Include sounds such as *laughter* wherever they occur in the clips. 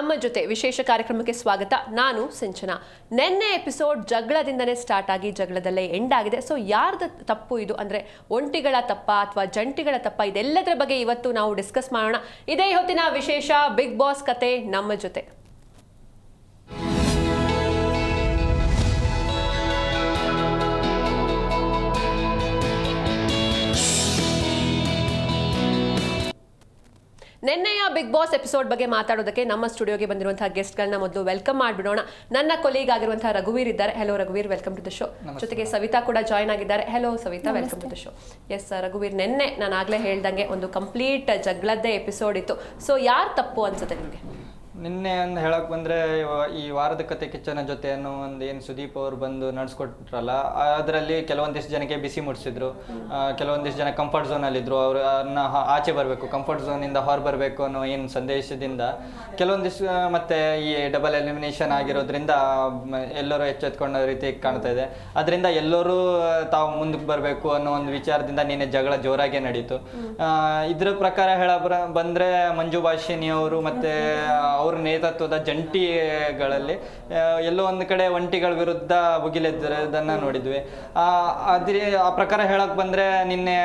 ನಮ್ಮ ಜೊತೆ ವಿಶೇಷ ಕಾರ್ಯಕ್ರಮಕ್ಕೆ ಸ್ವಾಗತ. ನಾನು ಸಿಂಚನ. ನಿನ್ನೆ ಎಪಿಸೋಡ್ ಜಗಳದಿಂದನೇ ಸ್ಟಾರ್ಟ್ ಆಗಿ ಜಗಳದಲ್ಲೇ ಎಂಡ್ ಆಗಿದೆ. ಸೊ ಯಾರ್ದು ತಪ್ಪು ಇದು? ಅಂದ್ರೆ ಒಂಟಿಗಳ ತಪ್ಪ ಅಥವಾ ಜಂಟಿಗಳ ತಪ್ಪ? ಇದೆಲ್ಲದರ ಬಗ್ಗೆ ಇವತ್ತು ನಾವು ಡಿಸ್ಕಸ್ ಮಾಡೋಣ. ಇದೇ ಹೊತ್ತಿನ ವಿಶೇಷ ಬಿಗ್ ಬಾಸ್ ಕತೆ ನಮ್ಮ ಜೊತೆ. ನಿನ್ನೆಯ ಬಿಗ್ ಬಾಸ್ ಎಪಿಸೋಡ್ ಬಗ್ಗೆ ಮಾತಾಡೋದಕ್ಕೆ ನಮ್ಮ ಸ್ಟುಡಿಯೋಗೆ ಬಂದಿರುವಂತಹ ಗೆಸ್ಟ್ಗಳನ್ನ ಮೊದಲು ವೆಲ್ಕಮ್ ಮಾಡಿಬಿಡೋಣ. ನನ್ನ ಕೊಲೀಗ್ ಆಗಿರುವಂತಹ ರಘುವೀರ್ ಇದ್ದಾರೆ. ಹೆಲೋ ರಘುವೀರ್ ವೆಲ್ಕಮ್ ಟು ದ ಶೋ ಜೊತೆಗೆ ಸವಿತಾ ಕೂಡ ಜಾಯ್ನ್ ಆಗಿದ್ದಾರೆ. Hello Savita welcome to the show yes ರಘುವೀರ್ ನಿನ್ನೆ ನಾನು ಆಗ್ಲೇ ಹೇಳ್ದಂಗೆ ಒಂದು ಕಂಪ್ಲೀಟ್ ಜಗಳದ್ದೇ ಎಪಿಸೋಡ್ ಇತ್ತು. ಸೊ ಯಾರು ತಪ್ಪು ಅನ್ಸುತ್ತೆ ನಿಮಗೆ? ನಿನ್ನೆ ಒಂದು ಹೇಳಕ್ ಬಂದ್ರೆ ಈ ವಾರದ ಕತೆ ಕಿಚ್ಚನ ಜೊತೆ ಅನ್ನೋ ಒಂದು ಏನು ಸುದೀಪ್ ಅವ್ರು ಬಂದು ನಡ್ಸ್ಕೊಟ್ರಲ್ಲ ಅದರಲ್ಲಿ ಕೆಲವೊಂದಿಷ್ಟು ಜನಕ್ಕೆ ಬಿಸಿ ಮುಟ್ಸಿದ್ರು ಕೆಲವೊಂದಿಷ್ಟು ಜನ ಕಂಫರ್ಟ್ ಝೋನ್ ಅಲ್ಲಿ ಇದ್ರು ಅವ್ರು ಅನ್ನ ಆಚೆ ಬರಬೇಕು ಕಂಫರ್ಟ್ ಝೋನ್ ಇಂದ ಹೊರ ಬರಬೇಕು ಅನ್ನೋ ಏನು ಸಂದೇಶದಿಂದ ಕೆಲವೊಂದಿಷ್ಟು ಮತ್ತೆ ಈ ಡಬಲ್ ಎಲಿಮಿನೇಷನ್ ಆಗಿರೋದ್ರಿಂದ ಎಲ್ಲರೂ ಎಚ್ಚೆತ್ಕೊಂಡ ರೀತಿ ಕಾಣ್ತಾ ಇದೆ. ಅದರಿಂದ ಎಲ್ಲರೂ ತಾವು ಮುಂದಕ್ಕೆ ಬರಬೇಕು ಅನ್ನೋ ಒಂದು ವಿಚಾರದಿಂದ ನಿನ್ನೆ ಜಗಳ ಜೋರಾಗೆ ನಡೀತು. ಆ, ಇದ್ರ ಪ್ರಕಾರ ಹೇಳ ಬಂದ್ರೆ ಮಂಜು ಭಾಷಿನಿ ಅವರು ಮತ್ತೆ ಅವ್ರ ನೇತೃತ್ವದ ಜಂಟಿಗಳಲ್ಲಿ ಎಲ್ಲೋ ಒಂದು ಕಡೆ ಒಂಟಿಗಳ ವಿರುದ್ಧ ಭುಗಿಲೆದ್ದನ್ನ ನೋಡಿದ್ವಿ. ಆ, ಅದ್ರ ಆ ಪ್ರಕಾರ ಹೇಳಕ್ ಬಂದ್ರೆ ನಿನ್ನೆ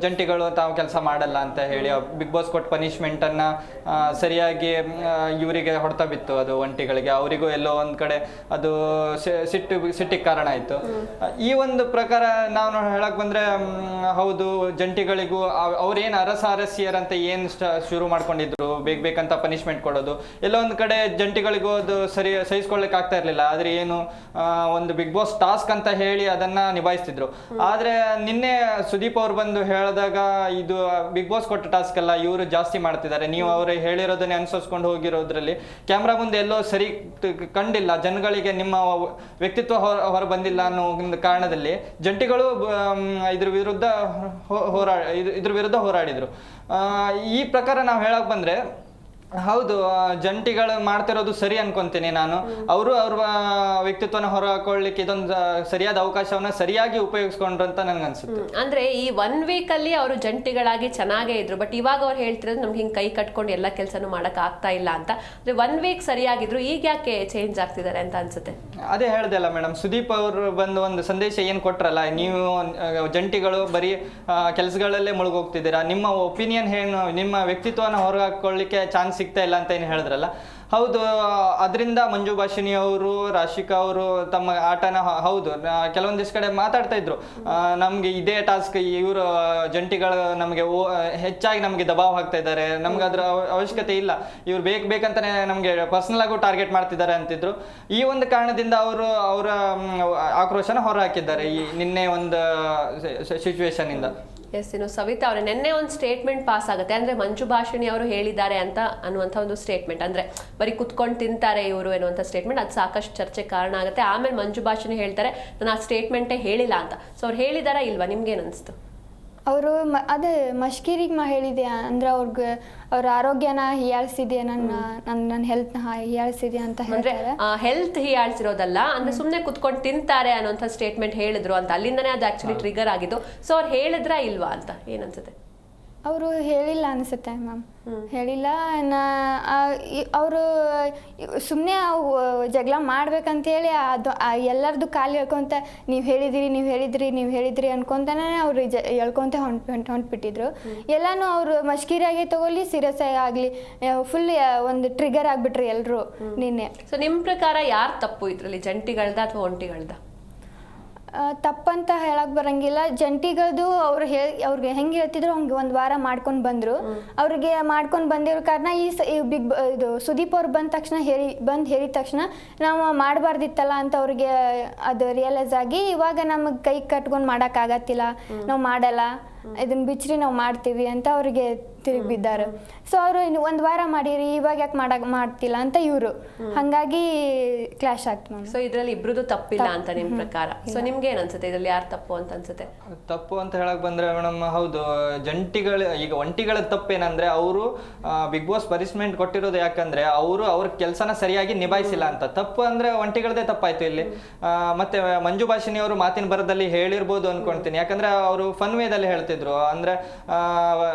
ಜಂಟಿಗಳು ತಾವು ಕೆಲಸ ಮಾಡಲ್ಲ ಅಂತ ಹೇಳಿ ಬಿಗ್ ಬಾಸ್ ಕೊಟ್ಟ ಪನಿಷ್ಮೆಂಟ್ ಅನ್ನ ಆ, ಸರಿಯಾಗಿ ಇವರಿಗೆ ಹೊಡೆತ ಬಿತ್ತು ಅದು ಒಂಟಿಗಳಿಗೆ. ಅವರಿಗೂ ಎಲ್ಲೋ ಒಂದ್ ಕಡೆ ಅದು ಸಿಟ್ಟು ಸಿಟ್ಟಿಗೆ ಕಾರಣ ಆಯ್ತು. ಈ ಒಂದು ಪ್ರಕಾರ ನಾನು ಹೇಳಕ್ ಬಂದ್ರೆ ಹೌದು ಜಂಟಿಗಳಿಗೂ ಅವ್- ಅವ್ರೇನ್ ಅರಸ ಅರಸಿಯರಂತ ಏನು ಶುರು ಮಾಡ್ಕೊಂಡಿದ್ರು ಬೇಗ ಬೇಕಂತ ಪನಿಷ್ಮೆಂಟ್ ಕೊಡೋದು ಎಲ್ಲೋ ಒಂದ್ ಕಡೆ ಜಂಟಿಗಳಿಗೂ ಅದು ಸರಿ ಸಹಿಸ್ಕೊಳ್ಳಿಕ್ ಆಗ್ತಾ ಇರ್ಲಿಲ್ಲ. ಆದ್ರೆ ಏನು ಒಂದು ಬಿಗ್ ಬಾಸ್ ಟಾಸ್ಕ್ ಅಂತ ಹೇಳಿ ಅದನ್ನ ನಿಭಾಯಿಸ್ತಿದ್ರು. ಆದ್ರೆ ನಿನ್ನೆ ಸುದೀಪ್ ಅವ್ರು ಬಂದು ಹೇಳಿದಾಗ ಇದು ಬಿಗ್ ಬಾಸ್ ಕೊಟ್ಟ ಟಾಸ್ಕ್ ಅಲ್ಲ ಇವರು ಜಾಸ್ತಿ ಮಾಡ್ತಿದ್ದಾರೆ. ನೀವು ಅವರು ಹೇಳಿರೋದನ್ನೇ ಅನುಸರಿಸ್ಕೊಂಡು ಹೋಗಿರೋದ್ರಲ್ಲಿ ಕ್ಯಾಮ್ರಾ ಮುಂದೆ ಎಲ್ಲೋ ಸರಿ ಕಂಡಿಲ್ಲ. ಜನಗಳಿಗೆ ನಿಮ್ಮ ವ್ಯಕ್ತಿತ್ವ ಹೊರ ಹೊರ ಬಂದಿಲ್ಲ ಅನ್ನೋ ಒಂದು ಕಾರಣದಲ್ಲಿ ಜಂಟಿಗಳು ಇದ್ರ ವಿರುದ್ಧ ಹೋರಾಡ ಹೋರಾ ಇದ್ರ- ವಿರುದ್ಧ ಹೋರಾಡಿದ್ರು. ಈ ಪ್ರಕಾರ ನಾವು ಹೇಳಕ್ ಬಂದ್ರೆ ಹೌದು ಜಂಟಿಗಳು ಮಾಡ್ತಿರೋದು ಸರಿ ಅನ್ಕೊಂತೀನಿ ನಾನು. ಅವರು ಅವ್ರ ವ್ಯಕ್ತಿತ್ವನ ಹೊರ ಹಾಕೊಳ್ಳಿಕ್ಕೆ ಇದೊಂದು ಸರಿಯಾದ ಅವಕಾಶವನ್ನ ಸರಿಯಾಗಿ ಉಪಯೋಗಿಸ್ಕೊಂಡ್ರು ಅಂತ ನನಗೆ ಅನ್ಸುತ್ತೆ. ಅಂದ್ರೆ ಈ ಒನ್ ವೀಕ್ ಅಲ್ಲಿ ಅವರು ಜಂಟಿಗಳಾಗಿ ಚೆನ್ನಾಗೇ ಇದ್ರು ಬಟ್ ಇವಾಗ ಅವ್ರು ಹೇಳ್ತಿರೋದು ನಮ್ಗೆ ಹಿಂಗ್ ಕೈ ಕಟ್ಕೊಂಡು ಎಲ್ಲ ಕೆಲಸನೂ ಮಾಡಕ್ ಆಗ್ತಾ ಇಲ್ಲ ಅಂತ. ಅಂದ್ರೆ ಒನ್ ವೀಕ್ ಸರಿಯಾಗಿದ್ರು ಈಗ ಯಾಕೆ ಚೇಂಜ್ ಆಗ್ತಿದ್ದಾರೆ ಅಂತ ಅನ್ಸುತ್ತೆ? ಅದೇ ಹೇಳ್ದೆ ಅಲ್ಲ ಮೇಡಮ್ ಸುದೀಪ್ ಅವರು ಬಂದು ಒಂದು ಸಂದೇಶ ಏನ್ ಕೊಟ್ರಲ್ಲ ನೀವು ಜಂಟಿಗಳು ಬರೀ ಕೆಲಸಗಳಲ್ಲೇ ಮುಳುಗೋಗ್ತಿದ್ದೀರಾ? ನಿಮ್ಮ ಒಪಿನಿಯನ್ ಏನು? ನಿಮ್ಮ ವ್ಯಕ್ತಿತ್ವನ ಹೊರಹಾಕೊಳ್ಳಿಕ್ಕೆ ಚಾನ್ಸ್ ಸಿಗ್ತಾ ಇಲ್ಲ ಅಂತ ಏನು ಹೇಳಿದ್ರಲ್ಲ? ಹೌದು, ಅದರಿಂದ ಮಂಜು ಭಾಷಿಣಿ ಅವರು ರಾಶಿಕಾ ಅವರು ತಮ್ಮ ಆಟನ ಹೌದು ಕೆಲವೊಂದಿಷ್ಟು ಕಡೆ ಮಾತಾಡ್ತಾ ಇದ್ರು. ನಮ್ಗೆ ಇದೇ ಟಾಸ್ಕ್ ಇವರು ಜಂಟಿಗಳು ನಮಗೆ ಹೆಚ್ಚಾಗಿ ನಮಗೆ ದಬಾವ್ ಹಾಕ್ತಾ ಇದ್ದಾರೆ. ನಮ್ಗೆ ಅದ್ರ ಅವಶ್ಯಕತೆ ಇಲ್ಲ. ಇವ್ರು ಬೇಕು ಬೇಕಂತಾನೆ ನಮಗೆ ಪರ್ಸನಲ್ ಆಗು ಟಾರ್ಗೆಟ್ ಮಾಡ್ತಿದ್ದಾರೆ ಅಂತಿದ್ರು. ಈ ಒಂದು ಕಾರಣದಿಂದ ಅವರು ಅವರ ಆಕ್ರೋಶನ ಹೊರ ಹಾಕಿದ್ದಾರೆ ಈ ನಿನ್ನೆ ಒಂದು ಸಿಚುವೇಶನ್ ಇಂದ. ಎಸ್ ಇನ್ನು ಸವಿತಾ ಅವರೇ, ನಿನ್ನೆ ಒಂದು ಸ್ಟೇಟ್ಮೆಂಟ್ ಪಾಸ್ ಆಗುತ್ತೆ. ಅಂದ್ರೆ ಮಂಜು ಭಾಷಿಣಿ ಅವರು ಹೇಳಿದ್ದಾರೆ ಅಂತ ಅನ್ನುವಂಥ ಒಂದು ಸ್ಟೇಟ್ಮೆಂಟ್ ಅಂದ್ರೆ ಬರೀ ಕುತ್ಕೊಂಡು ತಿಂತಾರೆ ಇವರು ಅನ್ನುವಂಥ ಸ್ಟೇಟ್ಮೆಂಟ್ ಅದು ಸಾಕಷ್ಟು ಚರ್ಚೆ ಕಾರಣ ಆಗುತ್ತೆ. ಆಮೇಲೆ ಮಂಜು ಭಾಷಿಣಿ ಹೇಳ್ತಾರೆ, ನಾನು ಆ ಸ್ಟೇಟ್ಮೆಂಟೇ ಹೇಳಿಲ್ಲ ಅಂತ. ಸೊ ಅವ್ರು ಹೇಳಿದಾರಾ ಇಲ್ವಾ? ನಿಮ್ಗೇನು ಅನ್ಸ್ತು? ಅವರು ಮ ಅದೇ ಮಶ್ಕೀರಿಗೆ ಮಾ ಹೇಳಿದೆ ಅಂದ್ರೆ ಅವ್ರಿಗೆ ಅವ್ರ ಆರೋಗ್ಯನ ಹೀಯಾಳಿಸಿದೆ ನನ್ನ ನನ್ನ ನನ್ನ ಹೆಲ್ತ್ನ ಹೀಯಾಳಿಸಿದೆ ಅಂತ ಅಂದ್ರೆ ಹೇಳ್ತಾರೆ. ಹೆಲ್ತ್ ಹೀಯಾಳ್ಸಿರೋದಲ್ಲ ಅಂದ್ರೆ ಸುಮ್ಮನೆ ಕುತ್ಕೊಂಡು ತಿಂತಾರೆ ಅನ್ನೋಂಥ ಸ್ಟೇಟ್ಮೆಂಟ್ ಹೇಳಿದ್ರು ಅಂತ. ಅಲ್ಲಿಂದನೇ ಅದು ಆಕ್ಚುಲಿ ಟ್ರಿಗರ್ ಆಗಿದ್ದು. ಸೊ ಅವ್ರು ಹೇಳಿದ್ರ ಇಲ್ವಾ ಅಂತ? ಏನನ್ಸುತ್ತೆ? ಅವರು ಹೇಳಿಲ್ಲ ಅನಿಸುತ್ತೆ ಮ್ಯಾಮ್. ಹೇಳಿಲ್ಲ ನಾ ಅವರು ಸುಮ್ಮನೆ ಜಗಳ ಮಾಡ್ಬೇಕಂತೇಳಿ ಅದು ಆ ಎಲ್ಲರದು ಕಾಲು ಹೇಳ್ಕೊತ ನೀವು ಹೇಳಿದಿರಿ ನೀವು ಹೇಳಿದ್ರಿ ನೀವು ಹೇಳಿದ್ರಿ ಅನ್ಕೊಂತಾನೆ ಅವ್ರು ಜ ಹೇಳ್ಕೊತ ಹೊಂಟ್ ಹೊಂಟ್ ಹೊಂಟ್ಬಿಟ್ಟಿದ್ರು. ಎಲ್ಲಾನು ಅವರು ಮಶ್ಕೀರಾಗೆ ತಗೊಳ್ಳಿ ಸೀರಿಯಸ್ ಆಗಲಿ ಫುಲ್ ಒಂದು ಟ್ರಿಗರ್ ಆಗಿಬಿಟ್ರಿ ಎಲ್ಲರೂ ನಿನ್ನೆ. ಸೊ ನಿಮ್ಮ ಪ್ರಕಾರ ಯಾರು ತಪ್ಪು ಇದರಲ್ಲಿ ಜಂಟಿಗಳ್ದ ಅಥವಾ ಒಂಟಿಗಳ್ದ? ತಪ್ಪಂತ ಹೇಳಕ್ ಬರಂಗಿಲ್ಲ. ಜಂಟಿಗದು ಅವ್ರು ಹೇಳಿ ಅವ್ರಿಗೆ ಹೆಂಗೆ ಹೇಳ್ತಿದ್ರು ಹಂಗೆ ಒಂದು ವಾರ ಮಾಡ್ಕೊಂಡು ಬಂದರು. ಅವ್ರಿಗೆ ಮಾಡ್ಕೊಂಡು ಬಂದಿರೋ ಕಾರಣ ಈ ಸ ಈ ಬಿಗ್ ಬ- ಇದು ಸುದೀಪ್ ಅವ್ರು ಬಂದ ತಕ್ಷಣ ಹೇಳಿ ಬಂದು ಹೇಳಿದ ತಕ್ಷಣ ನಾವು ಮಾಡಬಾರ್ದಿತ್ತಲ್ಲ ಅಂತ ಅವ್ರಿಗೆ ಅದು ರಿಯಲೈಸ್ ಆಗಿ ಇವಾಗ ನಮಗೆ ಕೈ ಕಟ್ಕೊಂಡು ಮಾಡೋಕ್ಕಾಗತ್ತಿಲ್ಲ ನಾವು ಮಾಡಲ್ಲ. ಇದನ್ನ ಬಿಚ್ಚರಿ ನಾವು ಮಾಡ್ತೀವಿ ಅಂತ ಅವ್ರಿಗೆ ತಿರುಗಿ ಬಿದ್ದಾರೆ ಸೊ ಅವರು ಇನ್ನು ಒಂದು ವಾರ ಮಾಡಿರಿ ಇವಾಗ ಯಾಕೆ ಮಾಡಕ್ ಮಾಡ್ತಿಲ್ಲ ಅಂತ ಇವರು. ಹಾಗಾಗಿ ಕ್ಲಾಶ್ ಆಗ್ತಾ ಸೊ ಇದ್ರಲ್ಲಿ ಇಬ್ರದ್ದು ತಪ್ಪಿಲ್ಲ ಅಂತ ನಿಮ್ ಪ್ರಕಾರ. ಸೊ ನಿಮ್ಗೆ ಏನ್ ಅನ್ಸುತ್ತೆ ಇದ್ರಲ್ಲಿ ಯಾರು ತಪ್ಪು ಅಂತ ಅನ್ಸುತ್ತೆ? ತಪ್ಪು ಅಂತ ಹೇಳಕ್ ಬಂದ್ರೆ ಮೇಡಮ್ ಹೌದು ಜಂಟಿಗಳು ಈಗ ಒಂಟಿಗಳ ತಪ್ಪೇನಂದ್ರೆ ಅವರು ಬಿಗ್ ಬಾಸ್ ಪನಿಷ್ಮೆಂಟ್ ಕೊಟ್ಟಿರೋದು ಯಾಕಂದ್ರೆ ಅವರು ಅವ್ರ ಕೆಲಸನ ಸರಿಯಾಗಿ ನಿಭಾಯಿಸಿಲ್ಲ ಅಂತ. ತಪ್ಪು ಅಂದ್ರೆ ಒಂಟಿಗಳದೇ ತಪ್ಪಾಯ್ತು ಇಲ್ಲಿ. ಮತ್ತೆ ಮಂಜು ಭಾಷಿನಿ ಅವರು ಮಾತಿನ ಬರದಲ್ಲಿ ಹೇಳಿರ್ಬೋದು ಅನ್ಕೊಂತೀನಿ. ಯಾಕಂದ್ರೆ ಅವರು ಫನ್ ವೇದಲ್ಲಿ ಹೇಳ್ತಿದ್ರು. ಮಾತಾಡ್ತಿದ್ರು. ಅಂದ್ರೆ ಆ,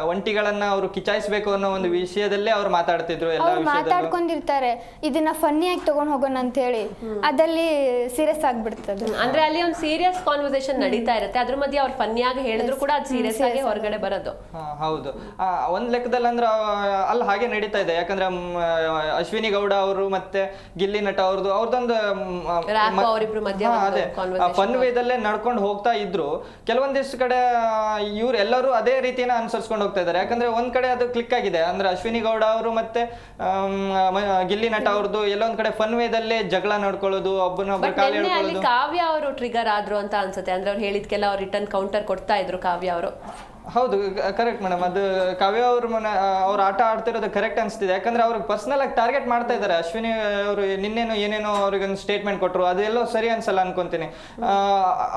ಒಂಟಿಗಳನ್ನ ಅವರು ಕಿಚಾಯಿಸ್ಬೇಕು ಅನ್ನೋ ಒಂದು ವಿಷಯದಲ್ಲೇ ಅವ್ರು ಮಾತಾಡ್ತಿದ್ರು ಎಲ್ಲ ಅವ್ರು ಮಾತಾಡ್ಕೊಂಡಿರ್ತಾರೆ. ಇದನ್ನ ಫನ್ನಿಯಾಗಿ ತಗೊಂಡ್ ಹೋಗೋಣ ಅಂತ ಹೇಳಿ ಅದಲ್ಲಿ ಸೀರಿಯಸ್ ಆಗ್ಬಿಡ್ತದೆ. ಅಂದ್ರೆ ಅಲ್ಲಿ ಒಂದು ಸೀರಿಯಸ್ ಕಾನ್ವರ್ಸೇಷನ್ ನಡೀತಾ ಇರುತ್ತೆ. ಅದ್ರ ಮಧ್ಯೆ ಅವ್ರು ಫನ್ನಿಯಾಗಿ ಹೇಳಿದ್ರು ಕೂಡ ಅದು ಸೀರಿಯಸ್ ಆಗಿ ಹೊರಗಡೆ ಬರೋದು. ಹೌದು. ಆ, ಒಂದ್ ಲೆಕ್ಕದಲ್ಲಿ ಅಂದ್ರೆ ಅಲ್ಲಿ ಹಾಗೆ ನಡೀತಾ ಇದೆ. ಯಾಕಂದ್ರೆ ಅಶ್ವಿನಿ ಗೌಡ ಅವರು ಮತ್ತೆ ಗಿಲ್ಲಿ ನಟ ಅವ್ರದ್ದು ಅವ್ರದ್ದೊಂದು Rap ಮಧ್ಯೆ ಒಂದು ಅದೇ. ಫನ್ ವೇದಲ್ಲೇ ನಡ್ಕೊಂಡು ಹೋಗ್ತಾ ಇದ್ರು. ಕೆಲವೊಂದಿಷ್ಟು ಕಡೆ ಇವ್ರು ಎಲ್ಲರೂ ಅದೇ ರೀತಿನ ಅನುಸರಿಸ್ಕೊಂಡು ಹೋಗ್ತಾ ಇದ್ದಾರೆ. ಯಾಕಂದ್ರೆ ಒಂದ್ ಕಡೆ ಅದು ಕ್ಲಿಕ್ ಆಗಿದೆ. ಅಂದ್ರೆ ಅಶ್ವಿನಿ ಗೌಡ ಅವರು ಮತ್ತೆ ಗಿಲ್ಲಿ ನಟ ಅವ್ರದ್ದು ಎಲ್ಲೊಂದ್ ಕಡೆ ಫನ್ ವೇದಲ್ಲೇ ಜಗಳ ನೋಡ್ಕೊಳ್ಳೋದು ಒಬ್ಬನೊಬ್ರು ಬಟ್ ಕಾಲು ಅಲ್ಲಿ ಕಾವ್ಯ ಅವರು ಟ್ರಿಗರ್ ಆದ್ರು ಅಂತ ಅನ್ಸುತ್ತೆ. ಅಂದ್ರೆ ಅವ್ರು ಹೇಳಿದ್ಕೆಲ್ಲ ಅವ್ರು ರಿಟರ್ನ್ ಕೌಂಟರ್ ಕೊಡ್ತಾ ಇದ್ರು ಕಾವ್ಯ ಅವರು. ಹೌದು ಕರೆಕ್ಟ್ ಮೇಡಮ್ ಅದು ಕಾವ್ಯ ಅವ್ರ ಮನೆ ಅವ್ರ ಆಟ ಆಡ್ತಿರೋದು ಕರೆಕ್ಟ್ ಅನಿಸ್ತಿದೆ. ಯಾಕಂದ್ರೆ ಅವ್ರಿಗೆ ಪರ್ಸನಲ್ ಆಗಿ ಟಾರ್ಗೆಟ್ ಮಾಡ್ತಾ ಇದ್ದಾರೆ. ಅಶ್ವಿನಿ ಅವರು ನಿನ್ನೇನು, ಏನೇನೋ ಅವ್ರಿಗೆ ಒಂದು ಸ್ಟೇಟ್ಮೆಂಟ್ ಕೊಟ್ಟರು ಅದೆಲ್ಲೋ ಸರಿ ಅನ್ಸಲ್ಲ ಅನ್ಕೊಂತೀನಿ.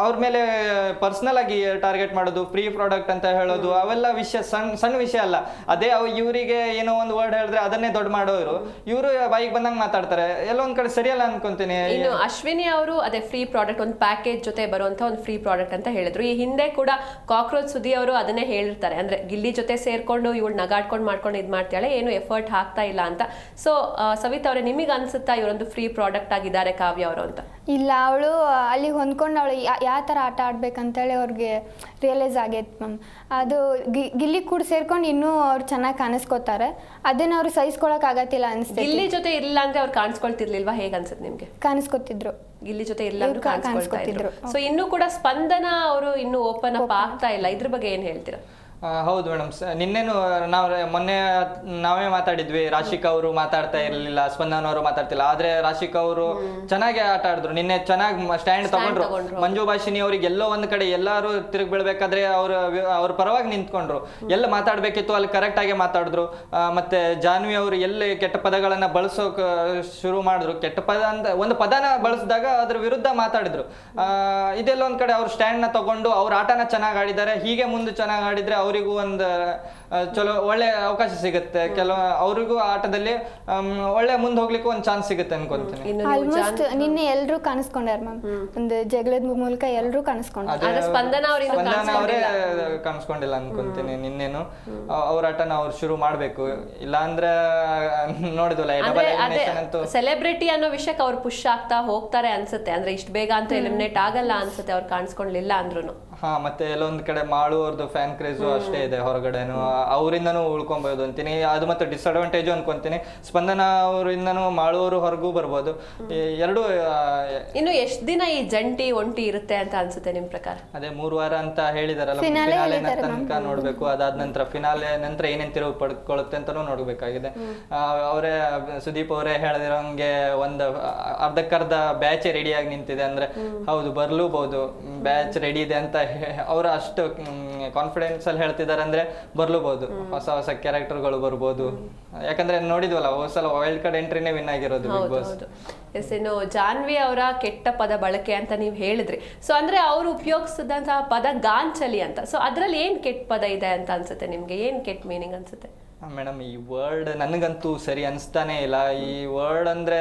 ಅವ್ರ ಮೇಲೆ ಪರ್ಸನಲ್ ಆಗಿ ಟಾರ್ಗೆಟ್ ಮಾಡೋದು ಫ್ರೀ ಪ್ರಾಡಕ್ಟ್ ಅಂತ ಹೇಳೋದು, ಅವೆಲ್ಲ ವಿಷಯ ಸಣ್ಣ ಸಣ್ಣ ವಿಷಯ ಅಲ್ಲ. ಅದೇ ಅವ್ರು ಇವರಿಗೆ ಏನೋ ಒಂದು ವರ್ಡ್ ಹೇಳಿದ್ರೆ ಅದನ್ನೇ ದೊಡ್ಡ ಮಾಡೋರು. ಇವರು ಬಾಯಿಗೆ ಬಂದಂಗೆ ಮಾತಾಡ್ತಾರೆ. ಎಲ್ಲೋ ಒಂದ್ ಕಡೆ ಸರಿಯಲ್ಲ ಅನ್ಕೊಂತೀನಿ. ಇನ್ನು ಅಶ್ವಿನಿ ಅವರು ಅದೇ ಫ್ರೀ ಪ್ರಾಡಕ್ಟ್ ಒಂದು ಪ್ಯಾಕೇಜ್ ಜೊತೆ ಬರುವಂತ ಒಂದು ಫ್ರೀ ಪ್ರಾಡಕ್ಟ್ ಅಂತ ಹೇಳಿದ್ರು. ಈ ಹಿಂದೆ ಕೂಡ ಕಾಕ್ರೋಚ್ ಸುದ್ದಿ ಅವರು ಅದನ್ನೇ ಹೇಳಿರ್ತಾರೆ. ಅಂದ್ರೆ ಗಿಲ್ಲಿ ಜೊತೆ ಸೇರ್ಕೊಂಡು ಇವಳು ನಗಾಡ್ಕೊಂಡು ಮಾಡ್ಕೊಂಡು ಇದು ಮಾಡ್ತಾಳೆ ಏನು ಎಫರ್ಟ್ ಹಾಕ್ತಾ ಇಲ್ಲ ಅಂತ. ಸೊ ಸವಿತಾ ಅವರೇ ನಿಮಗೆ ಅನ್ಸುತ್ತಾ ಇವರೊಂದು ಫ್ರೀ ಪ್ರಾಡಕ್ಟ್ ಆಗಿದ್ದಾರೆ ಕಾವ್ಯ ಅವರು ಅಂತ? ಇಲ್ಲ ಅವಳು ಅಲ್ಲಿ ಹೊಂದ್ಕೊಂಡು ಅವಳು ಯಾವ ಥರ ಆಟ ಆಡ್ಬೇಕಂತೇಳಿ ಅವ್ರಿಗೆ ರಿಯಲೈಸ್ ಆಗೈತೆ ಮ್ಯಾಮ್ ಅದು ಗಿಲ್ಲಿ ಕೂಡ ಸೇರ್ಕೊಂಡು ಇನ್ನೂ ಅವ್ರು ಚೆನ್ನಾಗಿ ಕಾಣಿಸ್ಕೋತಾರೆ. ಅದನ್ನ ಅವ್ರು ಸಹಿಸ್ಕೊಳಕ್ ಆಗತ್ತಿಲ್ಲ ಅನ್ಸುತ್ತೆ ಗಿಲ್ಲಿ ಜೊತೆ ಇಲ್ಲ ಅಂದ್ರೆ ಅವ್ರು ಕಾಣಿಸ್ಕೊಳ್ತಿರ್ಲಿಲ್ವಾ? ಹೇಗೆ ಅನ್ಸುತ್ತೆ ನಿಮಗೆ? ಕಾಣಿಸ್ಕೊತಿದ್ರು. ಗಿಲ್ಲಿ ಜೊತೆ ಎಲ್ಲರೂ ಕಾಣಿಸ್ಕೊಳ್ತಾ ಇದ್ರು. ಸೊ ಇನ್ನೂ ಕೂಡ ಸ್ಪಂದನ ಅವರು ಇನ್ನೂ ಓಪನ್ ಅಪ್ ಆಗ್ತಾ ಇಲ್ಲ. ಇದ್ರ ಬಗ್ಗೆ ಏನ್ ಹೇಳ್ತೀರಾ? ಹೌದು ಮೇಡಮ್ ನಿನ್ನೆನು ನಾವು ಮೊನ್ನೆ ನಾವೇ ಮಾತಾಡಿದ್ವಿ. ರಾಶಿಕ್ ಅವರು ಮಾತಾಡ್ತಾ ಇರಲಿಲ್ಲ ಸ್ಪಂದನ್ ಅವರು ಮಾತಾಡ್ತಿಲ್ಲ. ಆದ್ರೆ ರಾಶಿಕ್ ಅವರು ಚೆನ್ನಾಗಿ ಆಟ ಆಡಿದ್ರು. ನಿನ್ನೆ ಚೆನ್ನಾಗಿ ಸ್ಟ್ಯಾಂಡ್ ತಗೊಂಡ್ರು. ಮಂಜು ಭಾಷಿನಿ ಅವ್ರಿಗೆ ಎಲ್ಲೋ ಒಂದ್ ಕಡೆ ಎಲ್ಲಾರು ತಿರುಗ್ ಬೀಳ್ಬೇಕಾದ್ರೆ ಅವ್ರ ಅವ್ರ ಪರವಾಗಿ ನಿಂತ್ಕೊಂಡ್ರು. ಎಲ್ಲ ಮಾತಾಡ್ಬೇಕಿತ್ತು ಅಲ್ಲಿ ಕರೆಕ್ಟ್ ಆಗಿ ಮಾತಾಡಿದ್ರು. ಮತ್ತೆ ಜಾನ್ವಿ ಅವರು ಎಲ್ಲಿ ಕೆಟ್ಟ ಪದಗಳನ್ನ ಬಳಸೋಕ್ ಶುರು ಮಾಡಿದ್ರು. ಕೆಟ್ಟ ಪದ ಅಂತ ಒಂದು ಪದನ ಬಳಸಿದಾಗ ಅದ್ರ ವಿರುದ್ಧ ಮಾತಾಡಿದ್ರು. ಆ, ಇದೆಲ್ಲ ಒಂದ್ ಕಡೆ ಅವ್ರ ಸ್ಟ್ಯಾಂಡ್ನ ತಗೊಂಡು ಅವ್ರ ಆಟನ ಚೆನ್ನಾಗಿ ಆಡಿದ್ದಾರೆ. ಹೀಗೆ ಮುಂದೆ ಚೆನ್ನಾಗಿ ಆಡಿದ್ರೆ ಅವರಿಗೂ ಒಂದು ಚಲೋ ಒಳ್ಳೆ ಅವಕಾಶ ಸಿಗುತ್ತೆ. ಕೆಲವು ಅವರಿಗೂ ಆಟದಲ್ಲಿ ಒಳ್ಳೆ ಮುಂದೆ ಹೋಗ್ಲಿಕ್ಕೂ ಒಂದು ಚಾನ್ಸ್ ಸಿಗುತ್ತೆ ಅನ್ಕೊಂತೀನಿ. ಆಲ್ಮೋಸ್ಟ್ ನಿನ್ನೆ ಎಲ್ರೂ ಕಾಣಿಸ್ಕೊಂಡಾರ ಮ್ಯಾಮ್. ಒಂದು ಜಗಳದ ಮೂಲಕ ಎಲ್ಲರೂ ಕಾಣಿಸ್ಕೊಂಡ್ರು. ಸ್ಪಂದನ ಅವ್ರು ಸ್ಪಂದನ ಅವರೇ ಕಾಣಿಸ್ಕೊಂಡಿಲ್ಲ ಅನ್ಕೊಂತೀನಿ ನಿನ್ನೇನು. ಅವ್- ಅವ್ರ ಆಟನ ಅವ್ರು ಶುರು ಮಾಡ್ಬೇಕು. ಇಲ್ಲ ಅಂದ್ರೆ ನೋಡಿದ್ವಲ್ಲ ಡಬಲ್ ಅದೇ ಎಲಿಮಿನೇಷನ್ ಅಂತೂ. ಸೆಲೆಬ್ರಿಟಿ ಅನ್ನೋ ವಿಷಯಕ್ಕೆ ಅವ್ರು ಪುಷ್ ಆಗ್ತಾ ಹೋಗ್ತಾರೆ ಅನ್ಸುತ್ತೆ. ಅಂದ್ರೆ ಇಷ್ಟು ಬೇಗ ಅಂತ ಎಲಿಮಿನೇಟ್ ಆಗಲ್ಲ ಅನ್ಸುತ್ತೆ. ಅವ್ರು ಕಾಣಿಸ್ಕೊಂಡ್ಲಿಲ್ಲ ಅಂದ್ರೂ ಹಾ ಮತ್ತೆ ಎಲ್ಲೊಂದ್ ಕಡೆ ಮಾಡುವವ್ರದ್ದು ಫ್ಯಾನ್ ಕ್ರೇಜು ಅಷ್ಟೇ ಇದೆ ಹೊರಗಡೆನು. ಅವರಿಂದನೂ ಉಳ್ಕೊಬಹುದು ಅಂತೀನಿ. ಅದು ಮತ್ತೆ ಡಿಸ್ಅಡ್ವಾಂಟೇಜು ಅನ್ಕೊಂತೀನಿ. ಸ್ಪಂದನ ಅವರಿಂದನೂ ಮಾಡುವವರು ಹೊರಗೂ ಬರ್ಬೋದು. ಎರಡು ಇನ್ನು ಎಷ್ಟು ದಿನ ಈ ಜಂಟಿ ಒಂಟಿ ಇರುತ್ತೆ ಅಂತ ಅನ್ಸುತ್ತೆ ನಿಮ್ ಪ್ರಕಾರ? ಅದೇ ಮೂರು ವಾರ ಅಂತ ಹೇಳಿದಾರಲ್ಲ ಫಿನಾಲೆ ತನಕ ನೋಡ್ಬೇಕು. ಅದಾದ ನಂತರ ಫಿನಾಲೆ ನಂತರ ಏನೇನ್ ತಿರುವು ಪಡ್ಕೊಳ್ಳುತ್ತೆ ಅಂತಾನೂ ನೋಡ್ಬೇಕಾಗಿದೆ. ಅವರೇ ಸುದೀಪ್ ಅವರೇ ಹೇಳದಿರೋಂಗೆ ಒಂದು ಅರ್ಧಕ್ಕರ್ಧ ಬ್ಯಾಚ್ ರೆಡಿಯಾಗಿ ನಿಂತಿದೆ ಅಂದ್ರೆ ಹೌದು ಬರ್ಲೂಬಹುದು ಬ್ಯಾಚ್ ರೆಡಿ ಇದೆ ಅಂತ *laughs* ಅವರು ಅಷ್ಟು ಕಾನ್ಫಿಡೆನ್ಸ್ ಅಲ್ಲಿ ಹೇಳ್ತಿದ್ದಾರೆ ಅಂದ್ರೆ ಬರ್ಲೂಬಹುದು ಹೊಸ ಹೊಸ ಕ್ಯಾರೆಕ್ಟರ್ಗಳು ಬರ್ಬೋದು. ಯಾಕಂದ್ರೆ ನೋಡಿದ್ವಲ್ಲ ಹೋದ್ ಸಲ ವೈಲ್ಡ್ ಕಾರ್ಡ್ ಎಂಟ್ರಿನೇ ವಿನ್ ಆಗಿರೋದು ಬಿಗ್ ಬಾಸ್ ಎಸ್ ಇನ್ನು ಜಾನ್ವಿ ಅವರ ಕೆಟ್ಟ ಪದ ಬಳಕೆ ಅಂತ ನೀವು ಹೇಳಿದ್ರಿ. ಸೊ ಅಂದ್ರೆ ಅವರು ಉಪಯೋಗಿಸಿದಂತಹ ಪದ ಗಾಂಚಲಿ ಅಂತ. ಸೊ ಅದ್ರಲ್ಲಿ ಏನ್ ಕೆಟ್ಟ ಪದ ಇದೆ ಅಂತ ಅನ್ಸುತ್ತೆ ನಿಮ್ಗೆ? ಏನ್ ಕೆಟ್ಟ ಮೀನಿಂಗ್ ಅನ್ಸುತ್ತೆ? ಮೇಡಮ್ ಈ ವರ್ಡ್ ನನಗಂತೂ ಸರಿ ಅನಿಸ್ತಾನೆ ಇಲ್ಲ. ಈ ವರ್ಡ್ ಅಂದ್ರೆ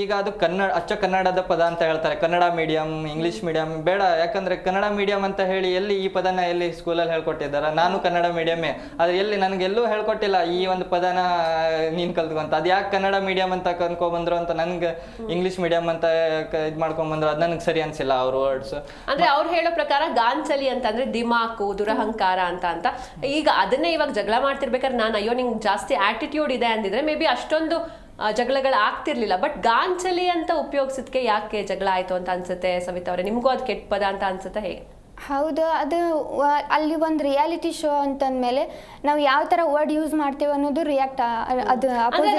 ಈಗ ಅದು ಕನ್ನಡ ಅಚ್ಚ ಕನ್ನಡದ ಪದ ಅಂತ ಹೇಳ್ತಾರೆ. ಕನ್ನಡ ಮೀಡಿಯಂ ಇಂಗ್ಲಿಷ್ ಮೀಡಿಯಂ ಬೇಡ. ಯಾಕಂದ್ರೆ ಕನ್ನಡ ಮೀಡಿಯಂ ಅಂತ ಹೇಳಿ ಎಲ್ಲಿ ಈ ಪದನ ಎಲ್ಲಿ ಸ್ಕೂಲಲ್ಲಿ ಹೇಳ್ಕೊಟ್ಟಿದ್ದಾರ? ನಾನು ಕನ್ನಡ ಮೀಡಿಯಮ್ಮೇ ಆದ್ರೆ ಎಲ್ಲಿ ನನಗೆಲ್ಲೂ ಹೇಳ್ಕೊಟ್ಟಿಲ್ಲ ಈ ಒಂದು ಪದನ ನೀನು ಕಲ್ತ್ಕೊಂತ. ಅದು ಯಾಕೆ ಕನ್ನಡ ಮೀಡಿಯಂ ಅಂತ ಕನ್ಕೊಂಡ್ಬಂದ್ರು ಅಂತ ನನ್ಗೆ ಇಂಗ್ಲಿಷ್ ಮೀಡಿಯಂ ಅಂತ ಇದು ಮಾಡ್ಕೊಂಬಂದ್ರು ಅದು ನನಗೆ ಸರಿ ಅನ್ಸಿಲ್ಲ ಅವ್ರ ವರ್ಡ್ಸ್ ಅಂದ್ರೆ ಅವ್ರು ಹೇಳೋ ಪ್ರಕಾರ ಗಾಂಚಲಿ ಅಂತಂದ್ರೆ ದಿಮಾಕು ದುರಹಂಕಾರ ಅಂತ ಅಂತ. ಈಗ ಅದನ್ನೇ ಇವಾಗ ಜಗಳ ಮಾಡ್ತಿರ್ಬೇಕಾದ್ರೆ ನಾನು ಅಯ್ಯೋ ನಿಂಗೆ ಜಾಸ್ತಿ ಆಟಿಟ್ಯೂಡ್ ಇದೆ ಅಂದಿದ್ರೆ ಮೇ ಬಿ ಅಷ್ಟೊಂದು ಜಗಳಗಳು ಆಗ್ತಿರ್ಲಿಲ್ಲ ಬಟ್ ಗಾಂಚಲಿ ಅಂತ ಉಪಯೋಗಿಸಿದ್ಕೆ ಯಾಕೆ ಜಗಳ ಆಯ್ತು ಅಂತ ಅನ್ಸುತ್ತೆ ಸವಿತಾ ಅವರೇ? ನಿಮ್ಗೂ ಅದು ಕೆಟ್ಟ ಪದ ಅಂತ ಅನ್ಸುತ್ತೆ ಹೇಗೆ? ಹೌದು ಅದು ಅಲ್ಲಿ ಒಂದು ರಿಯಾಲಿಟಿ ಶೋ ಅಂತಂದ್ಮೇಲೆ ನಾವು ಯಾವ ತರ ವರ್ಡ್ ಯೂಸ್ ಮಾಡ್ತೀವಿ ಅನ್ನೋದು ರಿಯಾಕ್ಟ್ ಅದು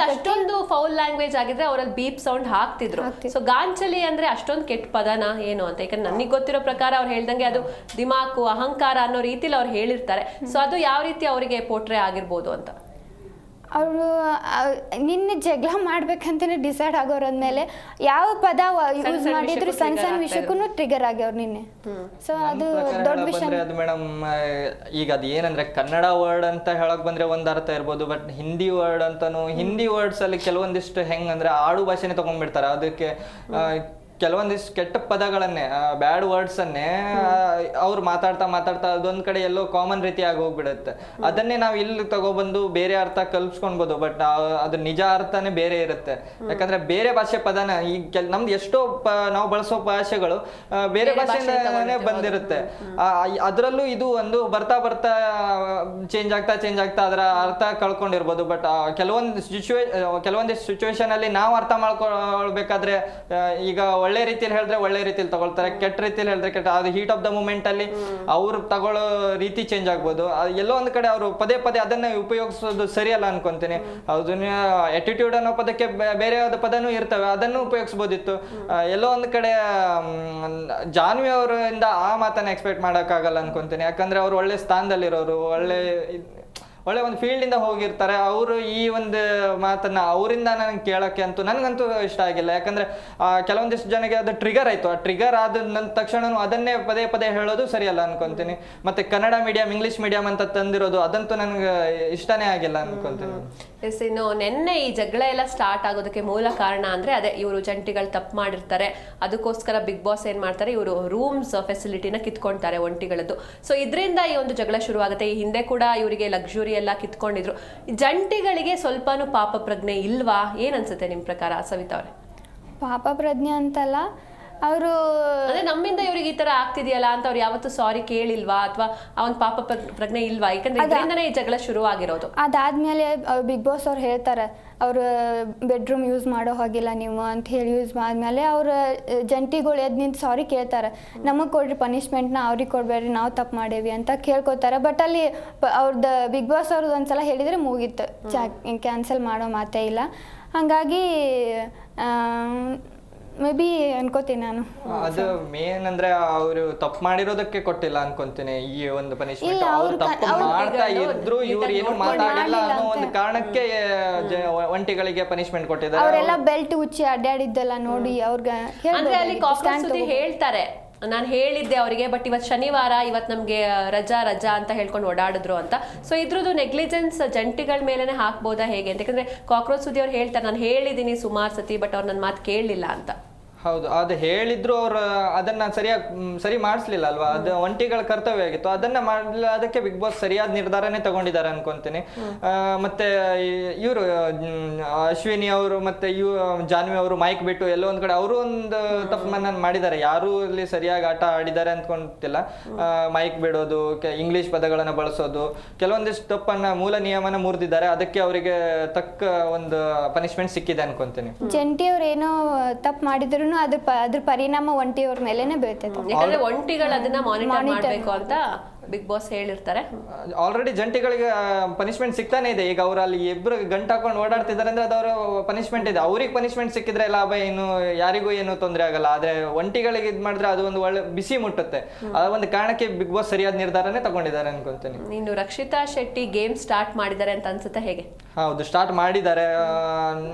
ಅಷ್ಟೊಂದು ಫೌಲ್ ಲ್ಯಾಂಗ್ವೇಜ್ ಆಗಿದ್ರೆ ಅವರಲ್ಲಿ ಬೀಪ್ ಸೌಂಡ್ ಹಾಕ್ತಿದ್ರು. ಹಾಕ್ತಿದ್ರು. ಸೊ ಗಾಂಚಲಿ ಅಂದ್ರೆ ಅಷ್ಟೊಂದು ಕೆಟ್ಟ ಪದನ ಏನು ಅಂತ? ಯಾಕಂದ್ರೆ ನನಗೆ ಗೊತ್ತಿರೋ ಪ್ರಕಾರ ಅವ್ರು ಹೇಳ್ದಂಗೆ ಅದು ದಿಮಾಕು ಅಹಂಕಾರ ಅನ್ನೋ ರೀತಿಲಿ ಅವ್ರು ಹೇಳಿರ್ತಾರೆ. ಸೊ ಅದು ಯಾವ ರೀತಿ ಅವರಿಗೆ ಪೋಟ್ರೆ ಆಗಿರ್ಬೋದು ಅಂತ? ಅವರು ನಿನ್ನೆ ಜಗಳ ಮಾಡ್ಬೇಕಂತಾನೆ ಡಿಸೈಡ್ ಆಗೋರಾದ್ಮೇಲೆ ಯಾವ ಪದ ಯೂಸ್ ಮಾಡಿದ್ರು ಸಣ್ಣ ಸಣ್ಣ ವಿಷಯಕ್ಕೂ ಟ್ರಿಗರ್ ಆಗ್ಯವ್ರು ನಿನ್ನೆ. ಸೊ ಅದು ದೊಡ್ಡ ವಿಷಯ. ಅದು ಮೇಡಮ್ ಈಗ ಅದು ಏನಂದ್ರೆ ಕನ್ನಡ ವರ್ಡ್ ಅಂತ ಹೇಳಕ್ ಬಂದ್ರೆ ಒಂದ್ ಅರ್ಥ ಇರ್ಬೋದು ಬಟ್ ಹಿಂದಿ ವರ್ಡ್ ಅಂತಾನು ಹಿಂದಿ ವರ್ಡ್ಸ್ ಅಲ್ಲಿ ಕೆಲವೊಂದಿಷ್ಟು ಹೆಂಗ್ ಅಂದ್ರೆ ಆಡು ಭಾಷೆನೆ ತಗೊಂಡ್ಬಿಡ್ತಾರೆ. ಅದಕ್ಕೆ ಕೆಲವೊಂದಿಷ್ಟು ಕೆಟ್ಟ ಪದಗಳನ್ನೇ ಬ್ಯಾಡ್ ವರ್ಡ್ಸ್ ಅನ್ನೇ ಅವ್ರು ಮಾತಾಡ್ತಾ ಮಾತಾಡ್ತಾ ಅದೊಂದ್ ಕಡೆ ಎಲ್ಲೋ ಕಾಮನ್ ರೀತಿ ಆಗಿ ಹೋಗ್ಬಿಡುತ್ತೆ ಅದನ್ನೇ ನಾವು ಇಲ್ಲಿ ತಗೊಬಂದು ಬೇರೆ ಅರ್ಥ ಕಲ್ಪಿಸ್ಕೊಳ್ಬೋದು ಬಟ್ ಅದ್ರ ನಿಜ ಅರ್ಥನೇ ಬೇರೆ ಇರುತ್ತೆ. ಯಾಕಂದ್ರೆ ಬೇರೆ ಭಾಷೆ ಪದನ ಈ ಕೆಲ್ ನಮ್ದು ಎಷ್ಟೋ ನಾವು ಬಳಸೋ ಭಾಷೆಗಳು ಬೇರೆ ಭಾಷೆಯಿಂದನೇ ಬಂದಿರುತ್ತೆ. ಅದರಲ್ಲೂ ಇದು ಒಂದು ಬರ್ತಾ ಬರ್ತಾ ಚೇಂಜ್ ಆಗ್ತಾ ಚೇಂಜ್ ಆಗ್ತಾ ಅದರ ಅರ್ಥ ಕಳ್ಕೊಂಡಿರ್ಬೋದು ಬಟ್ ಕೆಲವೊಂದು ಸಿಚುವೇ ಕೆಲವೊಂದಿಷ್ಟು ಸಿಚುವೇಶನ್ ಅಲ್ಲಿ ನಾವು ಅರ್ಥ ಮಾಡ್ಕೊಳ್ಬೇಕಾದ್ರೆ ಈಗ ಒಳ್ಳೆ ರೀತಿಯಲ್ಲಿ ಹೇಳಿದ್ರೆ ಒಳ್ಳೆ ರೀತಿಯಲ್ಲಿ ತಗೊಳ್ತಾರೆ ಕೆಟ್ಟ ರೀತಿಯಲ್ಲಿ ಹೇಳಿದ್ರೆ ಕೆಟ್ಟ ಅದು ಹೀಟ್ ಆಫ್ ದ ಮೂಮೆಂಟ್ ಅಲ್ಲಿ ಅವ್ರು ತಗೊಳ್ಳೋ ರೀತಿ ಚೇಂಜ್ ಆಗ್ಬೋದು. ಎಲ್ಲೋ ಒಂದ್ ಕಡೆ ಅವರು ಪದೇ ಪದೇ ಅದನ್ನ ಉಪಯೋಗಿಸೋದು ಸರಿಯಲ್ಲ ಅನ್ಕೊಂತೀನಿ. ಅದನ್ನ ಅಟಿಟ್ಯೂಡ್ ಅನ್ನೋ ಪದಕ್ಕೆ ಬೇರೆ ಯಾವ್ದು ಪದನೂ ಇರ್ತವೆ ಅದನ್ನು ಉಪಯೋಗಿಸ್ಬೋದಿತ್ತು. ಎಲ್ಲೋ ಒಂದು ಕಡೆ ಜಾನ್ವಿ ಅವರಿಂದ ಆ ಮಾತನ್ನ ಎಕ್ಸ್ಪೆಕ್ಟ್ ಮಾಡೋಕ್ಕಾಗಲ್ಲ ಅನ್ಕೊಂತೀನಿ. ಯಾಕಂದ್ರೆ ಅವ್ರು ಒಳ್ಳೆ ಸ್ಥಾನದಲ್ಲಿರೋರು ಒಳ್ಳೆ ಒಳ್ಳೆ ಒಂದು ಫೀಲ್ಡ್ ಇಂದ ಹೋಗಿರ್ತಾರೆ. ಅವರು ಈ ಒಂದು ಮಾತನ್ನ ಅವರಿಂದ ನನಗೆ ಕೇಳೋಕೆ ಅಂತೂ ನನಗಂತೂ ಇಷ್ಟ ಆಗಿಲ್ಲ. ಯಾಕಂದ್ರೆ ಕೆಲವೊಂದಿಷ್ಟು ಜನಕ್ಕೆ ಅದು ಟ್ರಿಗರ್ ಆಯ್ತು. ಆ ಟ್ರಿಗರ್ ಆದ ನಂತರ ತಕ್ಷಣ ಅದನ್ನೇ ಪದೇ ಪದೇ ಹೇಳೋದು ಸರಿಯಲ್ಲ ಅನ್ಕೊಂತೀನಿ. ಮತ್ತೆ ಕನ್ನಡ ಮೀಡಿಯಂ ಇಂಗ್ಲಿಷ್ ಮೀಡಿಯಂ ಅಂತ ತಂದಿರೋದು ಅದಂತೂ ನನಗೆ ಇಷ್ಟನೇ ಆಗಿಲ್ಲ ಅನ್ಕೊಂತೀನಿ. ಎಸ್, ಇನ್ನು ನಿನ್ನೆ ಈ ಜಗಳ ಎಲ್ಲ ಸ್ಟಾರ್ಟ್ ಆಗೋದಕ್ಕೆ ಮೂಲ ಕಾರಣ ಅಂದ್ರೆ ಅದೇ ಇವರು ಜಂಟಿಗಳು ತಪ್ಪು ಮಾಡಿರ್ತಾರೆ. ಅದಕ್ಕೋಸ್ಕರ ಬಿಗ್ ಬಾಸ್ ಏನ್ ಮಾಡ್ತಾರೆ, ಇವರು ರೂಮ್ಸ್ ಫೆಸಿಲಿಟಿನ ಕಿತ್ಕೊಂತಾರೆ ಒಂಟಿಗಳದ್ದು. ಸೊ ಇದರಿಂದ ಈ ಒಂದು ಜಗಳ ಶುರುವಾಗುತ್ತೆ. ಈ ಹಿಂದೆ ಕೂಡ ಇವರಿಗೆ ಲಕ್ಸುರಿ ಎಲ್ಲ ಕಿತ್ಕೊಂಡಿದ್ರು. ಜಂಟಿಗಳಿಗೆ ಸ್ವಲ್ಪನೂ ಪಾಪ ಪ್ರಜ್ಞೆ ಇಲ್ವಾ? ಏನ್ ಅನ್ಸುತ್ತೆ ನಿಮ್ ಪ್ರಕಾರ, ಸವಿತಾ ಅವ್ರೆ? ಪಾಪ ಪ್ರಜ್ಞೆ ಅಂತಲ್ಲ ಅವರು ಅಂದ್ರೆ ನಮ್ಮಿಂದ ಇವ್ರಿಗೆ ಈ ತರ ಆಗ್ತಿದೆಯಲ್ಲ ಅಂತ ಅವ್ರು ಯಾವತ್ತೂ ಸಾರಿ ಕೇಳಿಲ್ವಾ? ಅಥವಾ ಅವನ್ ಪಾಪ ಪ್ರ- ಪ್ರಜ್ಞೆ ಇಲ್ವಾ? ಯಾಕಂದ್ರೆ ಇದರಿಂದನೇ ಈ ಜಗಳ ಶುರು ಆಗಿರೋದು ಅದಾದ್ಮೇಲೆ ಬಿಗ್ ಬಾಸ್ ಅವ್ರು ಹೇಳ್ತಾರೆ ಅವ್ರ ಬೆಡ್ರೂಮ್ ಯೂಸ್ ಮಾಡೋ ಹೋಗಿಲ್ಲ ನೀವು ಅಂತ ಹೇಳಿ ಯೂಸ್ ಆದ್ಮೇಲೆ ಅವ್ರ ಜಂಟಿಗಳು ಎದ್ದು ನಿಂತು ಸಾರಿ ಕೇಳ್ತಾರೆ. ನಮಗೆ ಕೊಡ್ರಿ ಪನಿಷ್ಮೆಂಟ್ನ ಅವ್ರಿಗೆ ಕೊಡಬೇಡ್ರಿ ನಾವು ತಪ್ಪು ಮಾಡೇವಿ ಅಂತ ಕೇಳ್ಕೊತಾರೆ. ಬಟ್ ಅಲ್ಲಿ ಅವ್ರದ್ದು ಬಿಗ್ ಬಾಸ್ ಅವ್ರದ್ದು ಒಂದ್ಸಲ ಹೇಳಿದರೆ ಮುಗೀತು. ಚಾ ಕ್ಯಾನ್ಸಲ್ ಮಾಡೋ ಮಾತೇ ಇಲ್ಲ. ಹಾಗಾಗಿ ಮೇ ಬಿ ಅನ್ಕೋತೀನಿ ನಾನು. ಅದು ಮೇನ್ ಅಂದ್ರೆ ಅವರು ತಪ್ಪು ಮಾಡಿರೋದಕ್ಕೆ ಕೊಟ್ಟಿಲ್ಲ ಅನ್ಕೊಂತೀನಿ ಈ ಒಂದು ಪನಿಷ್ಮೆಂಟ್ ಇಲ್ಲ, ಅವ್ರು ಅವ್ರು ತಪ್ಪು ಅವ್ರು ಮಾಡ್ತಾ ಇದ್ರು ಇವ್ರು ಏನು ಮಾತಾಡಿಲ್ಲ ಅನ್ನೋ. ಒಂದು ಕಾರಣಕ್ಕೆ ಜ- ಒಂಟಿಗಳಿಗೆ ಪನಿಷ್ಮೆಂಟ್ ಕೊಟ್ಟಿದ್ದಾರೆ ಅವರೆಲ್ಲ ಬೆಲ್ಟ್ ಉಚ್ಚಿ ಅಡ್ಡಾಡಿದ್ದೆಲ್ಲ ನೋಡಿ ಅವ್ರಿಗೆ ಅಂದ್ರೆ ಅಲ್ಲಿ ಕಾಕ್ರೋಚ್ ಸುದ್ದಿ ಹೇಳ್ತಾರೆ. ನಾನು ಹೇಳಿದ್ದೆ ಅವರಿಗೆ ಬಟ್ ಇವತ್ತು ಶನಿವಾರ ಇವತ್ತು ನಮಗೆ ರಜಾ ರಜಾ ಅಂತ ಹೇಳ್ಕೊಂಡು ಓಡಾಡಿದ್ರು ಅಂತ. ಸೊ ಇದ್ರದ್ದು ನೆಗ್ಲಿಜೆನ್ಸ್ ಜಂಟಿಗಳ ಮೇಲೇ ಹಾಕ್ಬೋದಾ ಹೇಗೆ ಅಂತ? ಯಾಕಂದರೆ ಕಾಕ್ರೋಚ್ ಸುದ್ದಿ ಅವ್ರು ಹೇಳ್ತಾರೆ, ನಾನು ಹೇಳಿದ್ದೀನಿ ಸುಮಾರು ಸತಿ ಬಟ್ ಅವ್ರು ನನ್ನ ಮಾತು ಕೇಳಲಿಲ್ಲ ಅಂತ. ಹೌದು ಅದು ಹೇಳಿದ್ರು ಅವರು ಅದನ್ನ ಸರಿಯಾಗಿ ಸರಿ ಮಾಡಿಸ್ಲಿಲ್ಲ ಅಲ್ವಾ? ಅದು ಒಂಟಿಗಳ ಕರ್ತವ್ಯ ಆಗಿತ್ತು. ಅದನ್ನ ಮಾಡಲಿಲ್ಲ ಅದಕ್ಕೆ ಬಿಗ್ ಬಾಸ್ ಸರಿಯಾದ ನಿರ್ಧಾರನೇ ತಗೊಂಡಿದ್ದಾರೆ ಅನ್ಕೊಂತೀನಿ. ಮತ್ತೆ ಇವರು ಅಶ್ವಿನಿ ಅವರು ಮತ್ತೆ ಇವ್ ಜಾನ್ವಿ ಅವರು ಮೈಕ್ ಬಿಟ್ಟು ಎಲ್ಲೋ ಒಂದ್ ಕಡೆ ಅವರು ಒಂದು ತಪ್ಪನ್ನ ಮಾಡಿದ್ದಾರೆ. ಯಾರು ಇಲ್ಲಿ ಸರಿಯಾಗಿ ಆಟ ಆಡಿದ್ದಾರೆ ಅಂದ್ಕೊಂತಿಲ್ಲ ಮೈಕ್ ಬಿಡೋದು ಇಂಗ್ಲಿಷ್ ಪದಗಳನ್ನ ಬಳಸೋದು ಕೆಲವೊಂದಿಷ್ಟು ತಪ್ಪನ್ನ ಮೂಲ ನಿಯಮನ ಮುರಿದಿದ್ದಾರೆ. ಅದಕ್ಕೆ ಅವರಿಗೆ ತಕ್ಕ ಒಂದು ಪನಿಷ್ಮೆಂಟ್ ಸಿಕ್ಕಿದೆ ಅನ್ಕೊಂತೀನಿ. ಜಂಟಿ ಅವ್ರು ಏನೋ ತಪ್ಪು ಮಾಡಿದ್ರು ಅದ್ರ ಪ ಅದ್ರ ಪರಿಣಾಮ ಒಂಟಿ ಅವ್ರ ಮೇಲೇನೆ ಬೀಳ್ತೈತೆ. ಯಾಕಂದ್ರೆ ಒಂಟಿಗಳು ಅದನ್ನ ಮಾನಿಟರ್ ಮಾಡಬೇಕು ಅಂತ ಬಿಗ್ ಬಾಸ್ ಹೇಳಿರ್ತಾರೆ. ಆಲ್ರೆಡಿ ಜಂಟಿಗಳಿಗೆ ಪನಿಷ್ಮೆಂಟ್ ಸಿಗ್ತಾನೆ ಇದೆ. ಈಗ ಅವ್ರು ಅಲ್ಲಿ ಇಬ್ರು ಗಂಟು ಹಾಕೊಂಡು ಓಡಾಡ್ತಿದ್ದಾರೆ ಅಂದ್ರೆ ಅದವರು ಪನಿಷ್ಮೆಂಟ್ ಇದೆ. ಅವ್ರಿಗೆ ಪನಿಷ್ಮೆಂಟ್ ಸಿಕ್ಕಿದ್ರೆ ಲಾಭ ಏನು ಯಾರಿಗೂ ಏನು ತೊಂದರೆ ಆಗಲ್ಲ. ಆದ್ರೆ ಒಂಟಿಗಳಿಗೆ ಇದು ಮಾಡಿದ್ರೆ ಅದು ಒಂದು ಒಳ್ಳೆ ಬಿಸಿ ಮುಟ್ಟುತ್ತೆ. ಆ ಒಂದು ಕಾರಣಕ್ಕೆ ಬಿಗ್ ಬಾಸ್ ಸರಿಯಾದ ನಿರ್ಧಾರನೇ ತಗೊಂಡಿದ್ದಾರೆ ಅನ್ಕೊಂತೀನಿ ನೀನು ರಕ್ಷಿತಾ ಶೆಟ್ಟಿ ಗೇಮ್ ಸ್ಟಾರ್ಟ್ ಮಾಡಿದ್ದಾರೆ ಅಂತ ಅನ್ಸುತ್ತೆ ಹೇಗೆ? ಹೌದು ಸ್ಟಾರ್ಟ್ ಮಾಡಿದ್ದಾರೆ.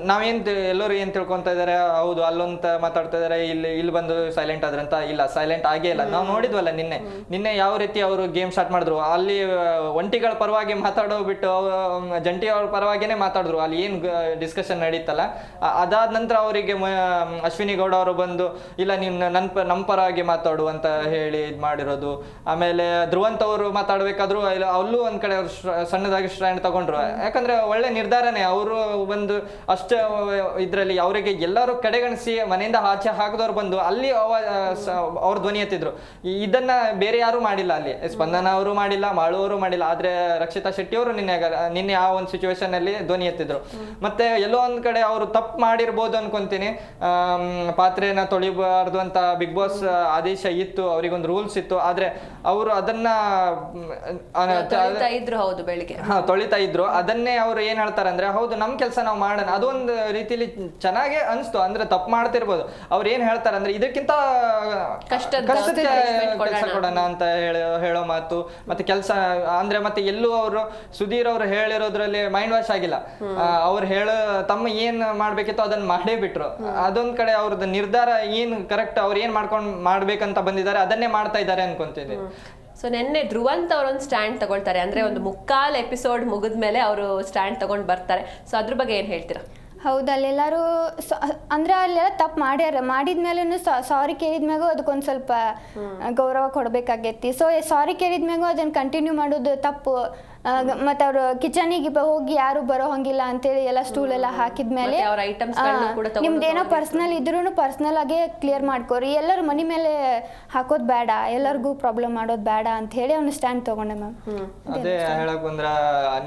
ನಾವೇನ್ ಎಲ್ಲರೂ ಏನ್ ತಿಳ್ಕೊಂತ ಇದಾರೆ ಹೌದು ಅಲ್ಲೊಂತ ಮಾತಾಡ್ತಾ ಇದಾರೆ ಇಲ್ಲಿ ಇಲ್ಲಿ ಬಂದು ಸೈಲೆಂಟ್ ಆದ್ರಂತ ಇಲ್ಲ ಸೈಲೆಂಟ್ ಆಗೇ ಇಲ್ಲ. ನಾವು ನೋಡಿದ್ವಲ್ಲ ನಿನ್ನೆ. ನಿನ್ನೆ ಯಾವ ರೀತಿ ಅವರು ಗೇಮ್ ಸ್ಟಾರ್ಟ್ ಮಾಡಿದ್ರು. ಅಲ್ಲಿ ಒಂಟಿಗಳ ಪರವಾಗಿ ಮಾತಾಡೋ ಬಿಟ್ಟು ಜಂಟಿ ಅವ್ರ ಪರವಾಗಿನೇ ಮಾತಾಡಿದ್ರು. ಅಲ್ಲಿ ಏನು ಡಿಸ್ಕಷನ್ ನಡೀತಲ್ಲ? ಅದಾದ ನಂತರ ಅವರಿಗೆ ಅಶ್ವಿನಿ ಗೌಡ ಅವರು ಬಂದು, ಇಲ್ಲ ನಿನ್ನ ನನ್ನ ಪ- ನಮ್ ಪರವಾಗಿ ಮಾತಾಡು ಅಂತ ಹೇಳಿ ಇದು ಮಾಡಿರೋದು. ಆಮೇಲೆ ಧ್ರುವಂತ್ ಅವರು ಮಾತಾಡಬೇಕಾದ್ರು ಅಲ್ಲೂ ಒಂದು ಕಡೆ ಅವ್ರು ಸಣ್ಣದಾಗಿ ಸ್ಟ್ಯಾಂಡ್ ತಗೊಂಡ್ರು. ಯಾಕಂದ್ರೆ ಒಳ್ಳೆ ನಿರ್ಧಾರನೇ. ಅವರು ಬಂದು ಅಷ್ಟ ಇದರಲ್ಲಿ ಅವರಿಗೆ ಎಲ್ಲರೂ ಕಡೆಗಣಿಸಿ ಮನೆಯಿಂದ ಆಚೆ ಹಾಕಿದವ್ರು ಬಂದು, ಅಲ್ಲಿ ಅವ- ಅವ್ರ ಧ್ವನಿ ಎತ್ತಿದ್ರು. ಇದನ್ನ ಬೇರೆ ಯಾರು ಮಾಡಿಲ್ಲ ಅಲ್ಲಿ ಸ್ಪಂದನ ಅವರು ಮಾಡಿಲ್ಲ ಮಾಳುವರು ಮಾಡಿಲ್ಲ ಆದ್ರೆ ರಕ್ಷಿತಾ ಶೆಟ್ಟಿ ಅವರು ನಿನ್ನೆ ನಿನ್ನೆ ಆ ಒಂದು ಸಿಚುವೇಶನ್ ಅಲ್ಲಿ ಧ್ವನಿ ಎತ್ತಿದ್ರು. ಮತ್ತೆ ಎಲ್ಲೋ ಒಂದ್ ಕಡೆ ಅವರು ತಪ್ಪು ಮಾಡಿರ್ಬೋದು ಅನ್ಕೊಂತೀನಿ. ಪಾತ್ರೆನ ತೊಳಿಬಾರ್ದು ಅಂತ ಬಿಗ್ ಬಾಸ್ ಆದೇಶ ಇತ್ತು ಅವ್ರಿಗೊಂದು ರೂಲ್ಸ್ ಇತ್ತು. ಆದ್ರೆ ಅವರು ಅದನ್ನ ಹೌದು ಬೆಳಿಗ್ಗೆ. ಹಾ ತೊಳಿತಾ ಇದ್ರು. ಅದನ್ನೇ ಅವ್ರು ಏನ್ ಹೇಳ್ತಾರೆ ಅಂದ್ರೆ ಹೌದು ನಮ್ ಕೆಲಸ ನಾವು ಮಾಡೋಣ. ಅದೊಂದು ರೀತಿಲಿ ಚೆನ್ನಾಗೆ ಅನ್ಸ್ತು. ಅಂದ್ರೆ ತಪ್ಪು ಮಾಡ್ತಿರ್ಬೋದು. ಅವ್ರು ಏನ್ ಹೇಳ್ತಾರೆ ಅಂದ್ರೆ ಇದಕ್ಕಿಂತ ಕಷ್ಟ ಕೊಡೋಣ. ಅಂತ ಹೇಳೋ ಮಾತು ಮತ್ತೆ ಕೆಲಸ ಅಂದ್ರೆ ಮತ್ತೆ ಎಲ್ಲೂ ಅವರು ಸುಧೀರ್ ಅವರು ಹೇಳಿರೋದ್ರಲ್ಲಿ ಮೈಂಡ್ ವಾಶ್ ಆಗಿಲ್ಲ. ಅವ್ರು ಹೇಳೋ ತಮ್ಮ ಏನ್ ಮಾಡ್ಬೇಕಿತ್ತು ಅದನ್ನ ಮಾಡೇ ಬಿಟ್ರು. ಅದೊಂದ್ ಕಡೆ ಅವ್ರದ್ದು ನಿರ್ಧಾರ ಏನ್ ಕರೆಕ್ಟ್ ಅವ್ರು ಏನ್ ಮಾಡ್ಕೊಂಡ್ ಮಾಡ್ಬೇಕಂತ ಬಂದಿದ್ದಾರೆ ಅದನ್ನೇ ಮಾಡ್ತಾ ಇದ್ದಾರೆ ಅನ್ಕೊಂತೀನಿ ಸೊ ನಿನ್ನೆ ಧ್ರುವಂತ್ ಅವರೊಂದು ಸ್ಟ್ಯಾಂಡ್ ತಗೊಳ್ತಾರೆ. ಅಂದ್ರೆ ಒಂದು ಮುಕ್ಕಾಲ್ ಎಪಿಸೋಡ್ ಮುಗಿದ್ಮೇಲೆ ಅವರು ಸ್ಟ್ಯಾಂಡ್ ತಗೊಂಡ್ ಬರ್ತಾರೆ. ಸೊ ಅದ್ರ ಬಗ್ಗೆ ಏನ್ ಹೇಳ್ತೀರಾ? ಹೌದು ಅಲ್ಲೆಲ್ಲರೂ ಅಂದ್ರೆ ಅಲ್ಲೆಲ್ಲ ತಪ್ಪು ಮಾಡ್ಯಾರ ಮಾಡಿದ್ಮೇಲೂ ಸಾರಿ ಕೇಳಿದ್ಮ್ಯಾಗೂ ಅದಕ್ಕೊಂದು ಸ್ವಲ್ಪ ಗೌರವ ಕೊಡ್ಬೇಕಾಗೈತಿ. ಸೊ ಸಾರಿ ಕೇಳಿದ್ಮ್ಯಾಗೂ ಅದನ್ನ ಕಂಟಿನ್ಯೂ ಮಾಡೋದು ತಪ್ಪು. ಮತ್ತು ಅವ್ರ ಕಿಚನಿಗೆ ಹೋಗಿ ಯಾರು ಬರೋ ಹಂಗಿಲ್ಲ ಅಂತೇಳಿ ಎಲ್ಲ ಸ್ಟೂಲ್ ಎಲ್ಲ ಹಾಕಿದ್ಮೇಲೆ ಮತ್ತೆ ಅವ್ರ ಐಟಮ್ಸ್ ಗಳ್ನ ಕೂಡ ತಗೊಂಡು ನಿಮ್ದೇನೋ ಪರ್ಸ್ನಲ್ ಇದ್ರೂ ಪರ್ಸ್ನಲ್ ಆಗೇ ಕ್ಲಿಯರ್ ಮಾಡ್ಕೋರಿ. ಎಲ್ಲರ ಮನಿ ಮೇಲೆ ಹಾಕೋದು ಬೇಡ. ಎಲ್ಲರಿಗೂ ಪ್ರಾಬ್ಲಮ್ ಮಾಡೋದು ಬೇಡ ಅಂತ ಹೇಳಿ ಅವ್ನು ಸ್ಟ್ಯಾಂಡ್ ತಗೊಂಡೆ ಮ್ಯಾಮ್ ಅದೇ ಹೇಳಕ್ ಬಂದ್ರ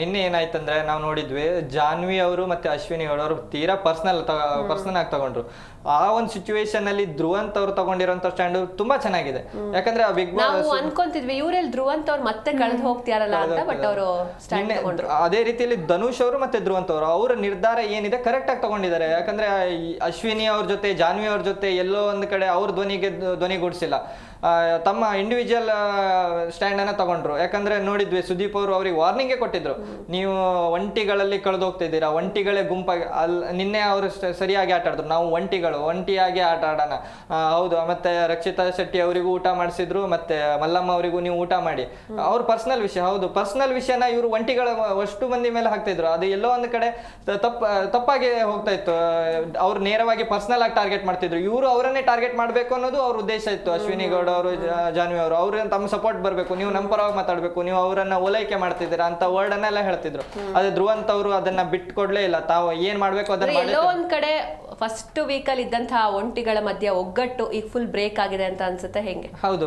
ನಿನ್ನೆ ಏನಾಯ್ತಂದ್ರೆ ನಾವು ನೋಡಿದ್ವಿ ಜಾನ್ವಿ ಅವರು ಮತ್ತೆ ಅಶ್ವಿನಿ ಅವರು ತೀರಾ ಪರ್ಸನಲ್ ಪರ್ಸನಲ್ ಆಗಿ ತಗೊಂಡ್ರು. ಆ ಒಂದು ಸಿಚುವೇಶನ್ ಅಲ್ಲಿ ಧ್ರುವಂತ್ ಅವ್ರು ತಗೊಂಡಿರೋಂತ ಸ್ಟ್ಯಾಂಡ್ ತುಂಬಾ ಚೆನ್ನಾಗಿದೆ. ಯಾಕಂದ್ರೆ ಆ ಬಿಗ್ ಬಾಸ್ ಅನ್ಕೊಂತಿದ್ವಿ ಇವ್ರಲ್ಲಿ ಧ್ರುವಂತ್ ಅವ್ರು ಮತ್ತೆ ಕಳೆದು ಹೋಗ್ತಿಯಾರಲ್ಲ ಅಂತ ಬಟ್ ಅವರು ಸ್ಟ್ಯಾಂಡ್ ತಗೊಂಡ್ರು. ಅದೇ ರೀತಿಯಲ್ಲಿ ಧನುಷ್ ಅವರು ಮತ್ತೆ ಧ್ರುವಂತ್ ಅವರು ಅವರ ನಿರ್ಧಾರ ಏನಿದೆ ಕರೆಕ್ಟ್ ಆಗಿ ತಗೊಂಡಿದ್ದಾರೆ. ಯಾಕಂದ್ರೆ ಅಶ್ವಿನಿ ಅವ್ರ ಜೊತೆ ಜಾನ್ವಿ ಅವ್ರ ಜೊತೆ ಎಲ್ಲೋ ಒಂದ್ ಕಡೆ ಅವ್ರ ಧ್ವನಿಗೆ ಧ್ವ- ಧ್ವನಿಗೂಡಿಸಿಲ್ಲ. ತಮ್ಮ ಇಂಡಿವಿಜುವಲ್ ಸ್ಟ್ಯಾಂಡ್ ಅನ್ನ ತಗೊಂಡ್ರು. ಯಾಕಂದ್ರೆ ನೋಡಿದ್ವಿ, ಸುದೀಪ್ ಅವರು ಅವ್ರಿಗೆ ವಾರ್ನಿಂಗೇ ಕೊಟ್ಟಿದ್ರು. ನೀವು ಒಂಟಿಗಳಲ್ಲಿ ಕಳೆದು ಹೋಗ್ತಿದ್ದೀರಾ, ಒಂಟಿಗಳೇ ಗುಂಪಾಗಿ ಅಲ್ಲಿ ನಿನ್ನೆ ಅವರು ಸರಿಯಾಗಿ ಆಟ ಆಡಿದ್ರು. ನಾವು ಒಂಟಿಗಳು, ಒಂಟಿಯಾಗಿ ಆಟ ಆಡೋಣ. ಹೌದು, ಮತ್ತೆ ರಕ್ಷಿತಾ ಶೆಟ್ಟಿ ಅವರಿಗೂ ಊಟ ಮಾಡಿಸಿದ್ರು, ಮತ್ತೆ ಮಲ್ಲಮ್ಮ ಅವರಿಗೂ ನೀವು ಊಟ ಮಾಡಿ. ಅವ್ರ ಪರ್ಸನಲ್ ವಿಷಯ, ಹೌದು ಪರ್ಸನಲ್ ವಿಷಯನ ಇವರು ಒಂಟಿಗಳ, ಅಷ್ಟು ಮಂದಿ ಮೇಲೆ ಹಾಕ್ತಿದ್ರು. ಅದು ಎಲ್ಲೋ ಒಂದು ಕಡೆ ತಪ್ಪ, ತಪ್ಪಾಗಿ ಹೋಗ್ತಾ ಇತ್ತು. ಅವ್ರು ನೇರವಾಗಿ ಪರ್ಸನಲ್ ಆಗಿ ಟಾರ್ಗೆಟ್ ಮಾಡ್ತಿದ್ರು. ಇವರು ಅವರನ್ನೇ ಟಾರ್ಗೆಟ್ ಮಾಡಬೇಕು ಅನ್ನೋದು ಅವ್ರ ಉದ್ದೇಶ ಇತ್ತು, ಅಶ್ವಿನಿ ಗೌಡ ಅವರು ಜಾನ್ವಿ ಅವರು ಅವ್ರ ತಮ್ಮ ಸಪೋರ್ಟ್ ಬರಬೇಕು ನೀವು ನಮ್ಮ ಪರವಾಗಿ ಮಾತಾಡಬೇಕು ನೀವು ಅವರನ್ನ ಓಲೈಕೆ ಮಾಡ್ತಿದ್ದೀರಾ ಅಂತ ವರ್ಡ್ ಅನ್ನೆಲ್ಲ ಹೇಳ್ತಿದ್ರು ಅದೇ ಧ್ರುವಂತ್ ಅವರು ಅದನ್ನ ಬಿಟ್ಕೊಡ್ಲೇ ಇಲ್ಲ. ತಾವು ಏನ್ ಮಾಡ್ಬೇಕು ಅದನ್ನ ಎಲ್ಲೋ ಒಂದ್ ಕಡೆ ಫಸ್ಟ್ ವೀಕಲ್ಲಿ ಇದ್ದಂತಹ ಒಂಟಿಗಳ ಮಧ್ಯೆ ಒಗ್ಗಟ್ಟು ಈಗ ಫುಲ್ ಬ್ರೇಕ್ ಆಗಿದೆ ಅಂತ ಅನ್ಸುತ್ತೆ ಹೆಂಗೆ? ಹೌದು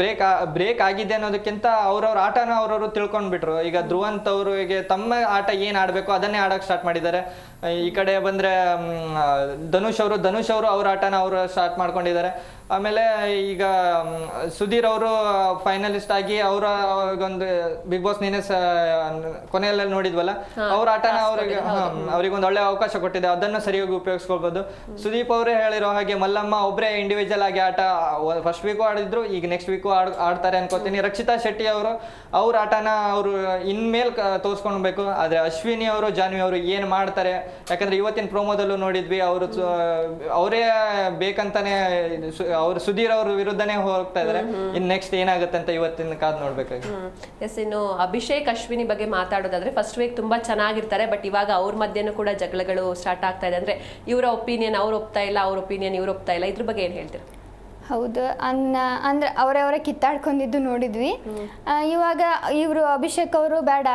ಬ್ರೇಕ್ ಬ್ರೇಕ್ ಆಗಿದೆ ಅನ್ನೋದಕ್ಕಿಂತ ಅವ್ರವ್ರ ಆಟನ ಅವ್ರವ್ರು ತಿಳ್ಕೊಂಡ್ಬಿಟ್ರು. ಈಗ ಧ್ರುವಂತ್ ಅವರಿಗೆ ತಮ್ಮ ಆಟ ಏನ್ ಆಡ್ಬೇಕು ಅದನ್ನೇ ಆಡಕ್ ಸ್ಟಾರ್ಟ್ ಮಾಡಿದ್ದಾರೆ. ಈ ಕಡೆ ಬಂದ್ರೆ ಧನುಷ್ ಅವರು ಧನುಷ್ ಅವರು ಅವ್ರ ಆಟನ ಅವರು ಸ್ಟಾರ್ಟ್ ಮಾಡ್ಕೊಂಡಿದ್ದಾರೆ. ಆಮೇಲೆ ಈಗ ಸುಧೀರ್ ಅವರು ಫೈನಲಿಸ್ಟ್ ಆಗಿ ಅವರ ಒಂದು ಬಿಗ್ ಬಾಸ್ ನೀನೆ ಕೊನೆಯಲ್ಲಿ ನೋಡಿದ್ವಲ್ಲ ಅವ್ರ ಆಟನ ಅವ್ರಿಗೆ ಅವ್ರಿಗೆ ಒಂದು ಒಳ್ಳೆ ಅವಕಾಶ ಕೊಟ್ಟಿದೆ ಅದನ್ನು ಸರಿಯಾಗಿ ಉಪಯೋಗಿಸ್ಕೊಳ್ಬೋದು. ಸುದೀಪ್ ಅವರೇ ಹೇಳಿರೋ ಹಾಗೆ ಮಲ್ಲಮ್ಮ ಒಬ್ಬರೇ ಇಂಡಿವಿಜುವಲ್ ಆಗಿ ಆಟ ಫಸ್ಟ್ ವೀಕು ಆಡಿದ್ರು ಈಗ ನೆಕ್ಸ್ಟ್ ವೀಕು ಆಡ್ ಆಡ್ತಾರೆ ಅನ್ಕೋತೀನಿ. ರಕ್ಷಿತಾ ಶೆಟ್ಟಿ ಅವರು ಅವ್ರ ಆಟನ ಅವರು ಇನ್ಮೇಲ್ ತೋರಿಸ್ಕೊಳ್ಬೇಕು. ಆದ್ರೆ ಅಶ್ವಿನಿ ಅವರು ಜಾನ್ವಿ ಅವರು ಏನು ಮಾಡ್ತಾರೆ ಯಾಕಂದ್ರೆ ಇವತ್ತಿನ ಪ್ರೋಮೋದಲ್ಲೂ ನೋಡಿದ್ವಿ ಅವರು ಅವರೇ ಬೇಕಂತಾನೆ ಅವ್ರು ಸುಧೀರ್ ಅವ್ರ ವಿರುದ್ಧನೇ ಹೋಗ್ತಾ ಇದಾರೆ. ಇನ್ ನೆಕ್ಸ್ಟ್ ಏನಾಗುತ್ತೆ ಅಂತ ಇವತ್ತಿನ ಕಾದ್ ನೋಡ್ಬೇಕಾಗಿ. ಎಸ್ ಇನ್ನು ಅಭಿಷೇಕ್ ಅಶ್ವಿನಿ ಬಗ್ಗೆ ಮಾತಾಡೋದಾದ್ರೆ ಫಸ್ಟ್ ವೀಕ್ ತುಂಬಾ ಚೆನ್ನಾಗಿರ್ತಾರೆ ಬಟ್ ಇವಾಗ ಅವ್ರ ಮಧ್ಯೆನೂ ಕೂಡ ಜಗಳಗಳು ಸ್ಟಾರ್ಟ್ ಆಗ್ತಾ ಇದೆ. ಅಂದ್ರೆ ಇವರ ಒಪಿನಿಯನ್ ಅವ್ರು ಒಪ್ತಾ ಇಲ್ಲ ಅವ್ರ ಒಪಿನಿಯನ್ ಇವ್ರು ಒಪ್ತಾ ಇಲ್ಲ ಇದ್ರ ಬಗ್ಗೆ ಏನ್ ಹೇಳ್ತೀರಾ? ಹೌದು. ಅನ್ನ ಅಂದ್ರೆ ಅವರೇ ಕಿತ್ತಾಡ್ಕೊಂಡಿದ್ದು ನೋಡಿದ್ವಿ. ಆ, ಇವಾಗ ಇವರು ಅಭಿಷೇಕ್ ಅವರು ಬೇಡ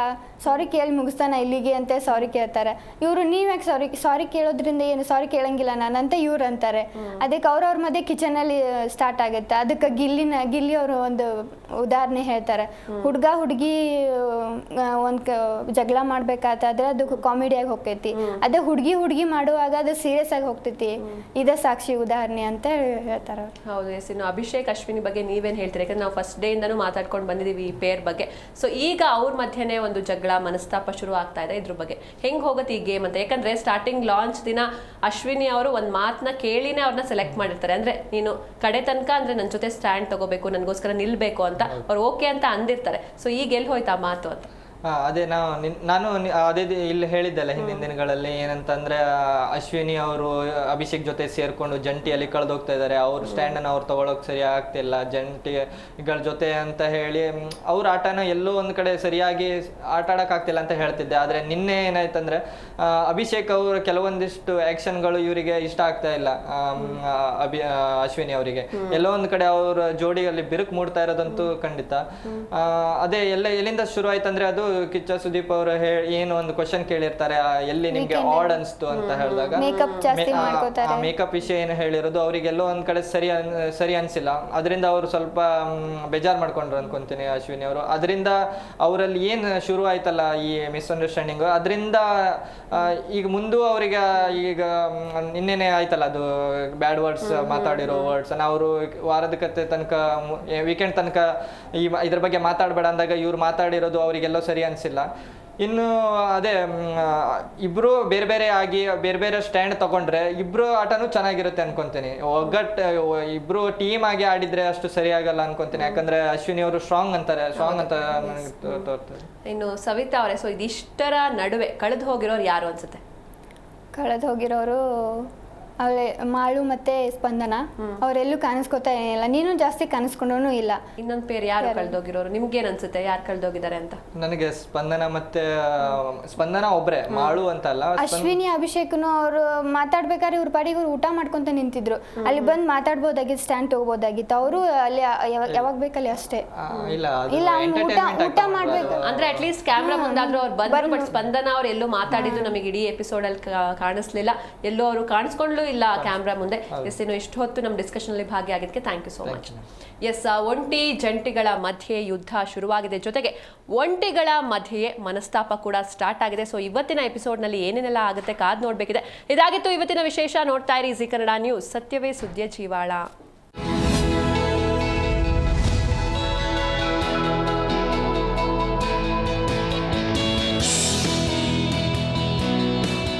ಸಾರಿ ಕೇಳಿ ಮುಗಿಸ್ತಾನ ಇಲ್ಲಿಗೆ ಅಂತ ಸಾರಿ ಕೇಳ್ತಾರೆ. ಇವರು ನೀವ್ಯಾಕೆ ಸಾರಿ ಸಾರಿ ಕೇಳೋದ್ರಿಂದ ಏನು? ಸಾರಿ ಕೇಳಂಗಿಲ್ಲ ನಾನಂತ ಇವ್ರು ಅಂತಾರೆ. ಅದಕ್ಕೆ ಅವ್ರವ್ರ ಮಧ್ಯೆ ಕಿಚನ್ ಅಲ್ಲಿ ಸ್ಟಾರ್ಟ್ ಆಗುತ್ತೆ. ಅದಕ್ಕೆ ಗಿಲ್ಲಿನ ಗಿಲ್ಲಿ ಅವರು ಒಂದು ಉದಾಹರಣೆ ಹೇಳ್ತಾರೆ. ಹುಡುಗ ಹುಡುಗಿ ಒಂದು ಜಗಳ ಮಾಡ್ಬೇಕಾದ್ರೆ ಅದು ಕಾಮಿಡಿಯಾಗಿ ಹೋಗ್ತೈತಿ. ಅದೇ ಹುಡುಗಿ ಹುಡುಗಿ ಮಾಡುವಾಗ ಅದು ಸೀರಿಯಸ್ ಆಗಿ ಹೋಗ್ತೈತಿ. ಇದೇ ಸಾಕ್ಷಿ ಉದಾಹರಣೆ ಅಂತ ಹೇಳ್ತಾರೆ ಹೌದು ಎಸ್. ಇನ್ನು ಅಭಿಷೇಕ್ ಅಶ್ವಿನಿ ಬಗ್ಗೆ ನೀವೇನ್ ಹೇಳ್ತೀರಾ? ಯಾಕಂದ್ರೆ ನಾವು ಫಸ್ಟ್ ಡೇ ಇಂದಾನು ಮಾತಾಡ್ಕೊಂಡು ಬಂದಿದೀವಿ ಈ ಪೇರ್ ಬಗ್ಗೆ. ಸೊ ಈಗ ಅವ್ರ ಮಧ್ಯೆನೇ ಒಂದು ಜಗಳ ಮನಸ್ತಾಪ ಶುರು ಆಗ್ತಾ ಇದೆ ಇದ್ರ ಬಗ್ಗೆ. ಹೆಂಗ್ ಹೋಗುತ್ತೆ ಈ ಗೇಮ್ ಅಂತ? ಯಾಕಂದ್ರೆ ಸ್ಟಾರ್ಟಿಂಗ್ ಲಾಂಚ್ ದಿನ ಅಶ್ವಿನಿ ಅವರು ಒಂದ್ ಮಾತನ್ನ ಕೇಳಿನೇ ಅವ್ರನ್ನ ಸೆಲೆಕ್ಟ್ ಮಾಡಿರ್ತಾರೆ. ಅಂದ್ರೆ ನೀನು ಕಡೆ ತನಕ ಅಂದ್ರೆ ನನ್ನ ಜೊತೆ ಸ್ಟ್ಯಾಂಡ್ ತಗೋಬೇಕು ನನಗೋಸ್ಕರ ನಿಲ್ಬೇಕು ಅಂತ ಅವ್ರು ಓಕೆ ಅಂತ ಅಂದಿರ್ತಾರೆ. ಸೊ ಈಗ ಎಲ್ಲಿ ಹೋಯ್ತಾ ಆ ಮಾತು ಅಂತ? ಹಾ ಅದೇ ನಾವು ನಿನ್- ನಿ- ಅದೇ ದಿ- ಇಲ್ಲಿ ಹೇಳಿದ್ದಲ್ಲ ಹಿಂದಿನ ದಿನಗಳಲ್ಲಿ ಏನಂತಂದ್ರೆ ಆ, ಅಶ್ವಿನಿ ಅವರು ಅಭಿಷೇಕ್ ಜೊತೆ ಸೇರ್ಕೊಂಡು ಜಂಟಿಯಲ್ಲಿ ಕಳೆದೋಗ್ತಾ ಇದ್ದಾರೆ ಅವ್ರ ಸ್ಟ್ಯಾಂಡ್ ಅನ್ನ ಅವ್ರು ತಗೊಳಕ್ ಸರಿ ಆಗ್ತಿಲ್ಲ. ಜಂಟಿಗಳ ಜೊತೆ ಅಂತ ಹೇಳಿ ಮ್, ಅವ್ರ ಆಟನ ಎಲ್ಲೋ ಒಂದ್ ಕಡೆ ಸರಿಯಾಗಿ ಆಟ ಆಡಕ್ ಆಗ್ತಿಲ್ಲ ಅಂತ ಹೇಳ್ತಿದ್ದೆ. ಆದ್ರೆ ನಿನ್ನೆ ಏನಾಯ್ತಂದ್ರೆ ಆ, ಅಭಿಷೇಕ್ ಅವರ ಕೆಲವೊಂದಿಷ್ಟು ಆಕ್ಷನ್ಗಳು ಇವರಿಗೆ ಇಷ್ಟ ಆಗ್ತಾ ಇಲ್ಲ. ಆಮ್, ಆ, ಅಭಿ ಆ, ಅಶ್ವಿನಿ ಅವರಿಗೆ. ಎಲ್ಲೋ ಒಂದ್ ಕಡೆ ಅವ್ರ ಜೋಡಿಯಲ್ಲಿ ಬಿರುಕು ಮೂಡ್ತಾ ಇರೋದಂತೂ ಖಂಡಿತ. ಆ, ಅದೇ ಎಲ್ಲ ಎಲ್ಲಿಂದ ಶುರು ಆಯ್ತಂದ್ರೆ ಅದು ಕಿಚ್ಚ ಸುದೀಪ್ ಅವರು ಏನು ಒಂದು ಕ್ವಶನ್ ಕೇಳಿರ್ತಾರೆ ಆ, ಎಲ್ಲಿ ನಿಮ್ಗೆ ಆಡ್ ಅನ್ಸ್ತು ಅಂತ ಹೇಳಿದಾಗ? Makeup ಜಾಸ್ತಿ ಮಾಡ್ಕೊತಾರೆ. ಮೇಕಪ್ ವಿಷಯ ಏನು ಹೇಳಿರೋದು ಅವರಿಗೆಲ್ಲ ಒಂದ್ ಕಡೆ ಸರಿ ಅನ್ ಸರಿ ಅನ್ಸಿಲ್ಲ. ಅದರಿಂದ ಅವರು ಸ್ವಲ್ಪ ಬೇಜಾರ್ ಮಾಡ್ಕೊಂಡ್ರು ಅನ್ಕೊಂತೀನಿ ಅಶ್ವಿನಿ ಅವರು. ಅದರಿಂದ ಅವರಲ್ಲಿ ಏನ್ ಶುರು ಆಯ್ತಲ್ಲ ಈ ಮಿಸ್ಅಂಡರ್ಸ್ಟ್ಯಾಂಡಿಂಗ್ ಅದರಿಂದ ಈಗ ಮುಂದೂ ಅವರಿಗೆ ಈಗ ಮ್, ನಿನ್ನೆನೆ ಆಯ್ತಲ್ಲ ಅದು ಬ್ಯಾಡ್ ವರ್ಡ್ಸ್ ಮಾತಾಡಿರೋ ವರ್ಡ್ಸ್ ಅವರು ವಾರದ ಕತೆ ತನಕ ವೀಕೆಂಡ್ ತನಕ ಈ ಮ- ಇದ್ರ ಬಗ್ಗೆ ಮಾತಾಡಬೇಡ ಅಂದಾಗ ಇವ್ರು ಮಾತಾಡಿರೋದು ಅವರಿಗೆಲ್ಲ ಸರಿ ಅನ್ಸಿಲ್ಲ ಇನ್ನು ಅದೇ ಇಬ್ಬರು ಇಬ್ರು ಬೇರೆ ಬೇರೆ ಆಗಿ ಬೇರೆ ಬೇರೆ ಸ್ಟ್ಯಾಂಡ್ ತಗೊಂಡ್ರೆ ಇಬ್ರು ಆಟನೂ ಚೆನ್ನಾಗಿರುತ್ತೆ ಅನ್ಕೊಂತೀನಿ. ಒಗ್ಗಟ್ ಇಬ್ರು ಟೀಮ್ ಆಗಿ ಆಡಿದ್ರೆ ಅಷ್ಟು ಸರಿಯಾಗಲ್ಲ ಅನ್ಕೊಂತೀನಿ. ಯಾಕಂದ್ರೆ ಅಶ್ವಿನಿ ಅವರು ಸ್ಟ್ರಾಂಗ್ ಅಂತಾರೆ ಸ್ಟ್ರಾಂಗ್ ಅಂತ ತೋರ್ತದೆ. ಇನ್ನು ಸವಿತಾ ಅವರೇ ಸೊ ಇದಿಷ್ಟರ ನಡುವೆ ಕಳೆದು ಹೋಗಿರೋರು ಯಾರು ಅನ್ಸುತ್ತೆ? ಕಳೆದು ಹೋಗಿರೋರು ಅವಳೆ ಮಾಳು ಮತ್ತೆ ಸ್ಪಂದನ ಅವರೆಲ್ಲೂ ಕಾಣಿಸ್ಕೊತಾ ಏನಿಲ್ಲ. ನೀನು ಜಾಸ್ತಿ ಕಾಣಿಸ್ಕೊಂಡೂ ಇಲ್ಲ. ಇನ್ನೊಂದ್ ಪೇರ್ ಯಾರು ಕಳ್ದೋಗಿರೋರು? ನಿಮ್ಗೇನ್ ಅನ್ಸುತ್ತೆ ಯಾರು ಕಳ್ದೋಗಿದ್ದಾರೆ ಅಂತ? ನನಗೆ ಸ್ಪಂದನ ಮತ್ತೆ ಸ್ಪಂದನ ಒಬ್ರೆ ಮಾಳು ಅಂತ ಅಲ್ಲ ಅಶ್ವಿನಿ ಅಭಿಷೇಕ್ನು ಅವರು ಮಾತಾಡ್ಬೇಕಾದ್ರೆ ಇವ್ರ ಪಾಡಿಗೆ ಇವ್ರು ಊಟ ಮಾಡ್ಕೊಂತ ನಿಂತಿದ್ರು. ಅಲ್ಲಿ ಬಂದು ಮಾತಾಡ್ಬೋದಾಗಿತ್ತು ಸ್ಟ್ಯಾಂಡ್ ತಗೋಬೋದಾಗಿತ್ತು. ಅವರು ಅಲ್ಲಿ ಯಾವಾಗ- ಬೇಕಲ್ಲಿ ಅಷ್ಟೇ. ಇಲ್ಲ ಇಲ್ಲ ಊಟ ಊಟ ಮಾಡ್ಬೇಕು. ಅಂದ್ರೆ ಅಟ್ಲೀಸ್ಟ್ ಕ್ಯಾಮ್ರಾ ಮುಂದಾದ್ರೂ ಅವ್ರು ಬಂದ್ರು ಬಟ್ ಸ್ಪಂದನ ಅವ್ರು ಎಲ್ಲೂ ಮಾತಾಡಿದ್ರು ನಮಗೆ ಇಡೀ ಎಪಿಸೋಡ್ ಅಲ್ಲಿ ಕಾಣಿಸ್ಲಿಲ್ಲ. ಎಲ್ಲೋ ಅವರು ಕಾಣಿಸ್ಕೊಂಡ್ಲೂ ಇಲ್ಲ ಕ್ಯಾಮ್ರಾ ಮುಂದೆ. ಎಸ್ ಇನ್ನು ಇಷ್ಟು ಹೊತ್ತು ನಮ್ಮ ಡಿಸ್ಕಷನ್ ಅಲ್ಲಿ ಭಾಗಿಯಾಗಿದ್ದಕ್ಕೆ thank you so much yes ಒಂಟಿ ಜಂಟಿಗಳ ಮಧ್ಯೆ ಯುದ್ಧ ಶುರುವಾಗಿದೆ. ಜೊತೆಗೆ ಒಂಟಿಗಳ ಮಧ್ಯೆಯೇ ಮನಸ್ತಾಪ ಕೂಡ ಸ್ಟಾರ್ಟ್ ಆಗಿದೆ. ಸೊ ಇವತ್ತಿನ ಎಪಿಸೋಡ್ನಲ್ಲಿ ಏನೇನೆಲ್ಲ ಆಗುತ್ತೆ ಕಾದ್ ನೋಡ್ಬೇಕಿದೆ. ಇದಾಗಿತ್ತು ಇವತ್ತಿನ ವಿಶೇಷ. ನೋಡ್ತಾ ಇರಿ ಜಿ ಕನ್ನಡ ನ್ಯೂಸ್ ಸತ್ಯವೇ ಸುದ್ದಿಯ ಜೀವಾಳ.